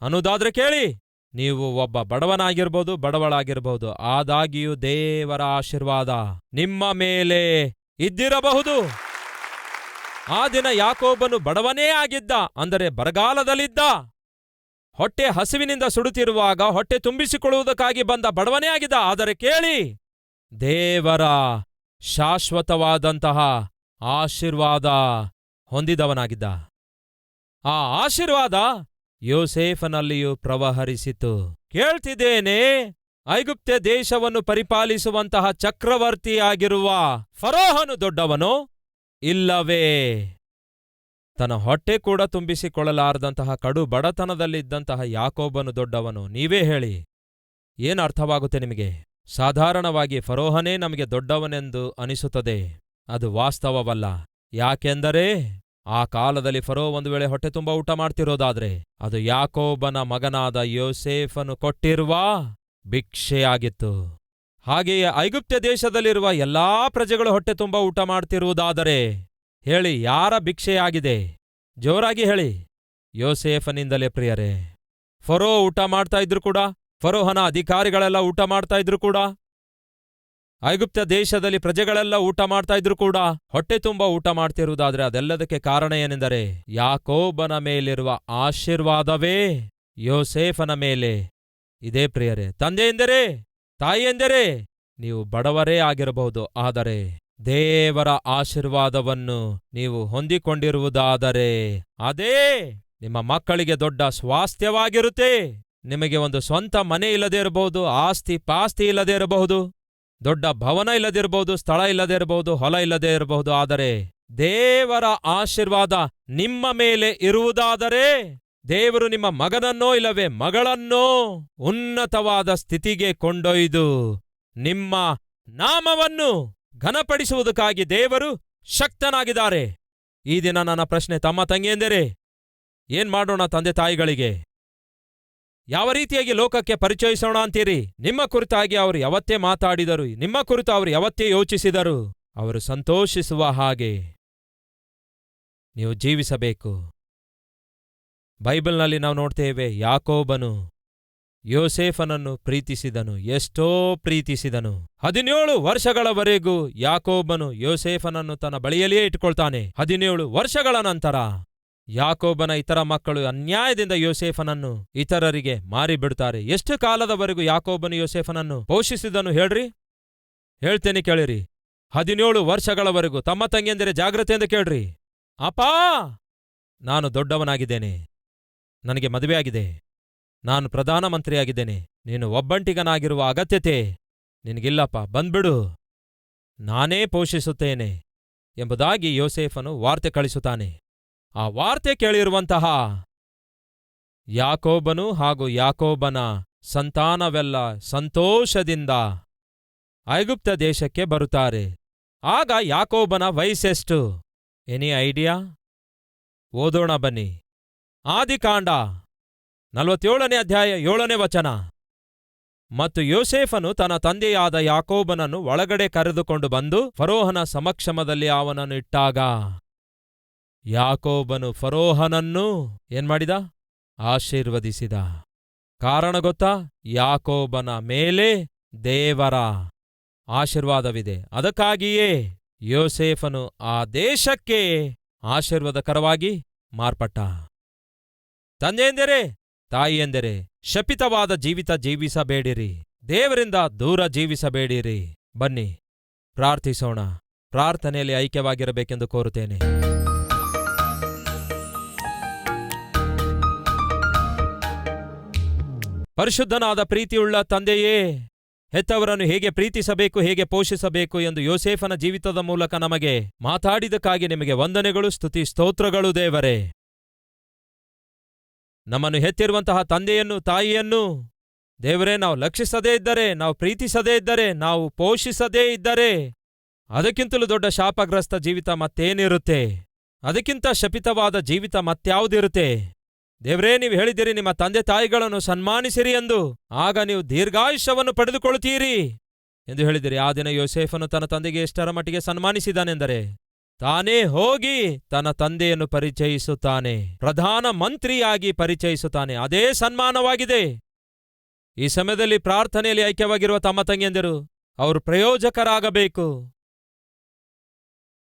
ಅನ್ನೋದಾದ್ರೆ ಕೇಳಿ, ನೀವು ಒಬ್ಬ ಬಡವನಾಗಿರ್ಬೋದು, ಬಡವಳಾಗಿರ್ಬೋದು. ಆದಾಗಿಯೂ ದೇವರ ಆಶೀರ್ವಾದ ನಿಮ್ಮ ಮೇಲೆ ಇದ್ದಿರಬಹುದು. ಆ ದಿನ ಯಾಕೋಬನು ಬಡವನೇ ಆಗಿದ್ದ, ಅಂದರೆ ಬರಗಾಲದಲ್ಲಿದ್ದ. ಹೊಟ್ಟೆ ಹಸಿವಿನಿಂದ ಸುಡುತ್ತಿರುವಾಗ ಹೊಟ್ಟೆ ತುಂಬಿಸಿಕೊಳ್ಳುವುದಕ್ಕಾಗಿ ಬಂದ ಬಡವನೇ ಆಗಿದ್ದ. ಆದರೆ ಕೇಳಿ, ದೇವರ ಶಾಶ್ವತವಾದಂತಹ ಆಶೀರ್ವಾದ ಹೊಂದಿದವನಾಗಿದ್ದ. ಆ ಆಶೀರ್ವಾದ ಯೋಸೇಫನಲ್ಲಿಯೂ ಪ್ರವಹರಿಸಿತು. ಕೇಳ್ತಿದ್ದೇನೆ ಐಗುಪ್ತ ದೇಶವನ್ನು ಪರಿಪಾಲಿಸುವಂತಹ ಚಕ್ರವರ್ತಿಯಾಗಿರುವ ಫರೋಹನು ದೊಡ್ಡವನೋ ಇಲ್ಲವೇ. ತನ್ನ ಹೊಟ್ಟೆ ಕೂಡ ತುಂಬಿಸಿಕೊಳ್ಳಲಾರದಂತಹ ಕಡು ಬಡತನದಲ್ಲಿದ್ದಂತಹ ಯಾಕೋಬನು ದೊಡ್ಡವನು, ನೀವೇ ಹೇಳಿ. ಏನು ಅರ್ಥವಾಗುತ್ತೆ ನಿಮಗೆ? ಸಾಧಾರಣವಾಗಿ ಫರೋಹನೇ ನಮಗೆ ದೊಡ್ಡವನೆಂದು ಅನಿಸುತ್ತದೆ. ಅದು ವಾಸ್ತವವಲ್ಲ. ಯಾಕೆಂದರೆ, ಆ ಕಾಲದಲ್ಲಿ ಫರೋ ಒಂದು ವೇಳೆ ಹೊಟ್ಟೆ ತುಂಬ ಊಟ ಮಾಡ್ತಿರೋದಾದ್ರೆ, ಅದು ಯಾಕೋಬನ ಮಗನಾದ ಯೋಸೇಫನು ಕೊಟ್ಟಿರುವ ಭಿಕ್ಷೆಯಾಗಿತ್ತು. ಹಾಗೆಯೇ ಐಗುಪ್ತ ದೇಶದಲ್ಲಿರುವ ಎಲ್ಲಾ ಪ್ರಜೆಗಳು ಹೊಟ್ಟೆ ತುಂಬ ಊಟ ಮಾಡ್ತಿರುವುದಾದರೆ ಹೇಳಿ, ಯಾರ ಭಿಕ್ಷೆಯಾಗಿದೆ? ಜೋರಾಗಿ ಹೇಳಿ. ಯೋಸೇಫನಿಂದಲೇ ಪ್ರಿಯರೇ, ಫರೋ ಊಟ ಮಾಡ್ತಾ ಇದ್ರು ಕೂಡ, ಫರೋಹನ ಅಧಿಕಾರಿಗಳೆಲ್ಲ ಊಟ ಮಾಡ್ತಾ ಇದ್ರು ಕೂಡ ಐಗುಪ್ತ ದೇಶದಲ್ಲಿ ಪ್ರಜೆಗಳೆಲ್ಲ ಊಟ ಮಾಡ್ತಾ ಇದ್ರು ಕೂಡ ಹೊಟ್ಟೆ ತುಂಬ ಊಟ ಮಾಡ್ತಿರುವುದಾದ್ರೆ ಅದೆಲ್ಲದಕ್ಕೆ ಕಾರಣ ಏನೆಂದರೆ, ಯಾಕೋಬನ ಮೇಲಿರುವ ಆಶೀರ್ವಾದವೇ ಯೋಸೇಫನ ಮೇಲೆ. ಇದೇ ಪ್ರಿಯರೇ ತಂದೆ ಎಂದರೆ ತಾಯಿ ಎಂದರೆ ನೀವು ಬಡವರೇ ಆಗಿರಬಹುದು, ಆದರೆ ದೇವರ ಆಶೀರ್ವಾದವನ್ನು ನೀವು ಹೊಂದಿಕೊಂಡಿರುವುದಾದರೆ, ಅದೇ ನಿಮ್ಮ ಮಕ್ಕಳಿಗೆ ದೊಡ್ಡ ಸ್ವಾಸ್ಥ್ಯವಾಗಿರುತ್ತೆ. ನಿಮಗೆ ಒಂದು ಸ್ವಂತ ಮನೆ ಇಲ್ಲದೆ ಇರಬಹುದು, ಆಸ್ತಿ ಪಾಸ್ತಿ ಇಲ್ಲದೆ ಇರಬಹುದು, ದೊಡ್ಡ ಭವನ ಇಲ್ಲದಿರಬಹುದು ಸ್ಥಳ ಇಲ್ಲದೆ ಇರಬಹುದು, ಹೊಲ ಇಲ್ಲದೇ ಇರಬಹುದು, ಆದರೆ ದೇವರ ಆಶೀರ್ವಾದ ನಿಮ್ಮ ಮೇಲೆ ಇರುವುದಾದರೆ ದೇವರು ನಿಮ್ಮ ಮಗನನ್ನೋ ಇಲ್ಲವೇ ಮಗಳನ್ನೋ ಉನ್ನತವಾದ ಸ್ಥಿತಿಗೆ ಕೊಂಡೊಯ್ದು ನಿಮ್ಮ ನಾಮವನ್ನು ಘನಪಡಿಸುವುದಕ್ಕಾಗಿ ದೇವರು ಶಕ್ತನಾಗಿದ್ದಾರೆ. ಈ ದಿನ ನನ್ನ ಪ್ರಶ್ನೆ ತಮ್ಮ ತಂಗಿಯೆಂದರೆ, ಏನ್ ಮಾಡೋಣ ತಂದೆ ತಾಯಿಗಳಿಗೆ? ಯಾವ ರೀತಿಯಾಗಿ ಲೋಕಕ್ಕೆ ಪರಿಚಯಿಸೋಣ ಅಂತೀರಿ? ನಿಮ್ಮ ಕುರಿತಾಗಿ ಅವರು ಯಾವತ್ತೇ ಮಾತಾಡಿದರು, ನಿಮ್ಮ ಕುರಿತು ಅವರು ಯಾವತ್ತೇ ಯೋಚಿಸಿದರು, ಅವರು ಸಂತೋಷಿಸುವ ಹಾಗೆ ನೀವು ಜೀವಿಸಬೇಕು. ಬೈಬಲ್ನಲ್ಲಿ ನಾವು ನೋಡ್ತೇವೆ, ಯಾಕೋಬನು ಯೋಸೇಫನನ್ನು ಪ್ರೀತಿಸಿದನು, ಎಷ್ಟೋ ಪ್ರೀತಿಸಿದನು. ಹದಿನೇಳು ವರ್ಷಗಳವರೆಗೂ ಯಾಕೋಬನು ಯೋಸೇಫನನ್ನು ತನ್ನ ಬಳಿಯಲ್ಲಿಯೇ ಇಟ್ಕೊಳ್ತಾನೆ ಹದಿನೇಳು ವರ್ಷಗಳ ನಂತರ ಯಾಕೋಬನ ಇತರ ಮಕ್ಕಳು ಅನ್ಯಾಯದಿಂದ ಯೋಸೇಫನನ್ನು ಇತರರಿಗೆ ಮಾರಿಬಿಡುತ್ತಾರೆ. ಎಷ್ಟು ಕಾಲದವರೆಗೂ ಯಾಕೋಬನು ಯೋಸೇಫನನ್ನು ಪೋಷಿಸಿದನು ಹೇಳ್ರಿ? ಹೇಳ್ತೇನೆ ಕೇಳಿರಿ. ಹದಿನೇಳು ವರ್ಷಗಳವರೆಗೂ ತಮ್ಮ ತಂಗಿಯಂದರೆ ಜಾಗ್ರತೆಯಿಂದ ಕೇಳ್ರಿ. ಅಪಾ ನಾನು ದೊಡ್ಡವನಾಗಿದ್ದೇನೆ. ನನಗೆ ಮದುವೆಯಾಗಿದೆ. ನಾನು ಪ್ರಧಾನಮಂತ್ರಿಯಾಗಿದ್ದೇನೆ. ನೀನು ಒಬ್ಬಂಟಿಗನಾಗಿರುವ ಅಗತ್ಯತೆ ನಿನಗಿಲ್ಲಪ್ಪ, ಬಂದ್ಬಿಡು. ನಾನೇ ಪೋಷಿಸುತ್ತೇನೆ ಎಂಬುದಾಗಿ ಯೋಸೇಫನು ವಾರ್ತೆ ಕಳಿಸುತ್ತಾನೆ. ಆ ವಾರ್ತೆ ಕೇಳಿರುವಂತಹ ಯಾಕೋಬನು ಹಾಗೂ ಯಾಕೋಬನ ಸಂತಾನವೆಲ್ಲ ಸಂತೋಷದಿಂದ ಐಗುಪ್ತ ದೇಶಕ್ಕೆ ಬರುತ್ತಾರೆ. ಆಗ ಯಾಕೋಬನ ವಯಸ್ಸೆಷ್ಟು? Any idea? ಓದೋಣ ಬನ್ನಿ. ಆದಿಕಾಂಡ, ನಲವತ್ತೇಳನೇ ಅಧ್ಯಾಯ ಏಳನೇ ವಚನ. ಮತ್ತು ಯೋಸೇಫನು ತನ್ನ ತಂದೆಯಾದ ಯಾಕೋಬನನ್ನು ಒಳಗಡೆ ಕರೆದುಕೊಂಡು ಬಂದು ಫರೋಹನ ಸಮಕ್ಷಮದಲ್ಲಿ ಅವನನ್ನು ಇಟ್ಟಾಗ, ಯಾಕೋಬನು ಫರೋಹನನ್ನು ಏನ್ಮಾಡಿದ ಆಶೀರ್ವದಿಸಿದ. ಕಾರಣ ಗೊತ್ತಾ? ಯಾಕೋಬನ ಮೇಲೆ ದೇವರ ಆಶೀರ್ವಾದವಿದೆ. ಅದಕ್ಕಾಗಿಯೇ ಯೋಸೇಫನು ಆ ದೇಶಕ್ಕೆ ಆಶೀರ್ವಾದಕರವಾಗಿ ಮಾರ್ಪಟ್ಟ. ತಂದೆಯೆಂದರೆ ತಾಯಿಯೆಂದರೆ ಶಪಿತವಾದ ಜೀವಿತ ಜೀವಿಸಬೇಡಿರಿ. ದೇವರಿಂದ ದೂರ ಜೀವಿಸಬೇಡಿರಿ. ಬನ್ನಿ, ಪ್ರಾರ್ಥಿಸೋಣ. ಪ್ರಾರ್ಥನೆಯಲ್ಲಿ ಐಕ್ಯವಾಗಿರಬೇಕೆಂದು ಕೋರುತ್ತೇನೆ. ಪರಿಶುದ್ಧನಾದ ಪ್ರೀತಿಯುಳ್ಳ ತಂದೆಯೇ, ಹೆತ್ತವರನ್ನು ಹೇಗೆ ಪ್ರೀತಿಸಬೇಕು, ಹೇಗೆ ಪೋಷಿಸಬೇಕು ಎಂದು ಯೋಸೇಫನ ಜೀವಿತದ ಮೂಲಕ ನಮಗೆ ಮಾತಾಡಿದಕ್ಕಾಗಿ ನಿಮಗೆ ವಂದನೆಗಳು, ಸ್ತುತಿ, ಸ್ತೋತ್ರಗಳು ದೇವರೇ. ನಮ್ಮನ್ನು ಹೆತ್ತಿರುವಂತಹ ತಂದೆಯನ್ನು, ತಾಯಿಯನ್ನು ದೇವರೇ, ನಾವು ಲಕ್ಷಿಸದೇ ಇದ್ದರೆ, ನಾವು ಪ್ರೀತಿಸದೇ ಇದ್ದರೆ, ನಾವು ಪೋಷಿಸದೇ ಇದ್ದರೆ ಅದಕ್ಕಿಂತಲೂ ದೊಡ್ಡ ಶಾಪಗ್ರಸ್ತ ಜೀವಿತ ಮತ್ತೇನಿರುತ್ತೆ? ಅದಕ್ಕಿಂತ ಶಪಿತವಾದ ಜೀವಿತ ಮತ್ಯಾವುದಿರುತ್ತೆ? ದೇವರೇ, ನೀವು ಹೇಳಿದಿರಿ ನಿಮ್ಮ ತಂದೆ ತಾಯಿಗಳನ್ನು ಸನ್ಮಾನಿಸಿರಿ ಎಂದು. ಆಗ ನೀವು ದೀರ್ಘಾಯುಷ್ಯವನ್ನು ಪಡೆದುಕೊಳ್ಳುತ್ತೀರಿ ಎಂದು ಹೇಳಿದಿರಿ ಆ ದಿನ ಯೋಸೇಫನು ತನ್ನ ತಂದೆಗೆ ಎಷ್ಟರ ಮಟ್ಟಿಗೆ ಸನ್ಮಾನಿಸಿದಾನೆಂದರೆ ತಾನೇ ಹೋಗಿ ತನ್ನ ತಂದೆಯನ್ನು ಪರಿಚಯಿಸುತ್ತಾನೆ. ಪ್ರಧಾನ ಮಂತ್ರಿಯಾಗಿ ಪರಿಚಯಿಸುತ್ತಾನೆ. ಅದೇ ಸನ್ಮಾನವಾಗಿದೆ. ಈ ಸಮಯದಲ್ಲಿ ಪ್ರಾರ್ಥನೆಯಲ್ಲಿ ಐಕ್ಯವಾಗಿರುವ ತಮ್ಮ ತಂಗಿಯಂದಿರು, ಅವರು ಪ್ರಯೋಜಕರಾಗಬೇಕು.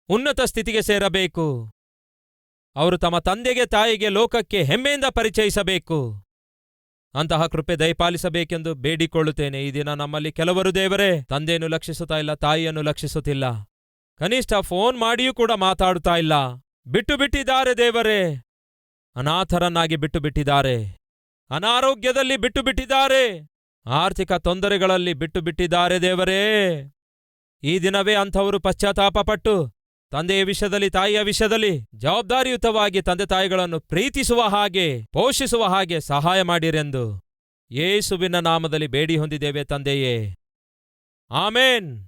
ಉನ್ನತ ಸ್ಥಿತಿಗೆ ಸೇರಬೇಕು. ಅವರು ತಮ್ಮ ತಂದೆಗೆ, ತಾಯಿಗೆ ಲೋಕಕ್ಕೆ ಹೆಮ್ಮೆಯಿಂದ ಪರಿಚಯಿಸಬೇಕು. ಅಂತಹ ಕೃಪೆ ದಯಪಾಲಿಸಬೇಕೆಂದು ಬೇಡಿಕೊಳ್ಳುತ್ತೇನೆ. ಈ ದಿನ ನಮ್ಮಲ್ಲಿ ಕೆಲವರು ದೇವರೇ, ತಂದೆಯನ್ನು ಲಕ್ಷಿಸುತ್ತಾ ಇಲ್ಲ, ತಾಯಿಯನ್ನು ಲಕ್ಷಿಸುತ್ತಿಲ್ಲ. ಕನಿಷ್ಠ ಫೋನ್ ಮಾಡಿಯೂ ಕೂಡ ಮಾತಾಡುತ್ತಾ ಇಲ್ಲ. ಬಿಟ್ಟು ಬಿಟ್ಟಿದ್ದಾರೆ ದೇವರೇ. ಅನಾಥರನ್ನಾಗಿ ಬಿಟ್ಟು ಬಿಟ್ಟಿದ್ದಾರೆ. ಅನಾರೋಗ್ಯದಲ್ಲಿ ಬಿಟ್ಟು ಬಿಟ್ಟಿದ್ದಾರೆ. ಆರ್ಥಿಕ ತೊಂದರೆಗಳಲ್ಲಿ ಬಿಟ್ಟು ಬಿಟ್ಟಿದ್ದಾರೆ ದೇವರೇ. ಈ ದಿನವೇ ಅಂಥವರು ಪಶ್ಚಾತ್ತಾಪಪಟ್ಟು ತಂದೆಯ ವಿಷಯದಲ್ಲಿ, ತಾಯಿಯ ವಿಷಯದಲ್ಲಿ ಜವಾಬ್ದಾರಿಯುತವಾಗಿ ತಂದೆ ತಾಯಿಗಳನ್ನು ಪ್ರೀತಿಸುವ ಹಾಗೆ, ಪೋಷಿಸುವ ಹಾಗೆ ಸಹಾಯ ಮಾಡಿರೆಂದು ಯೇಸುವಿನ ನಾಮದಲ್ಲಿ ಬೇಡಿ ಹೊಂದಿದ್ದೇವೆ ತಂದೆಯೇ. ಆಮೇನ್.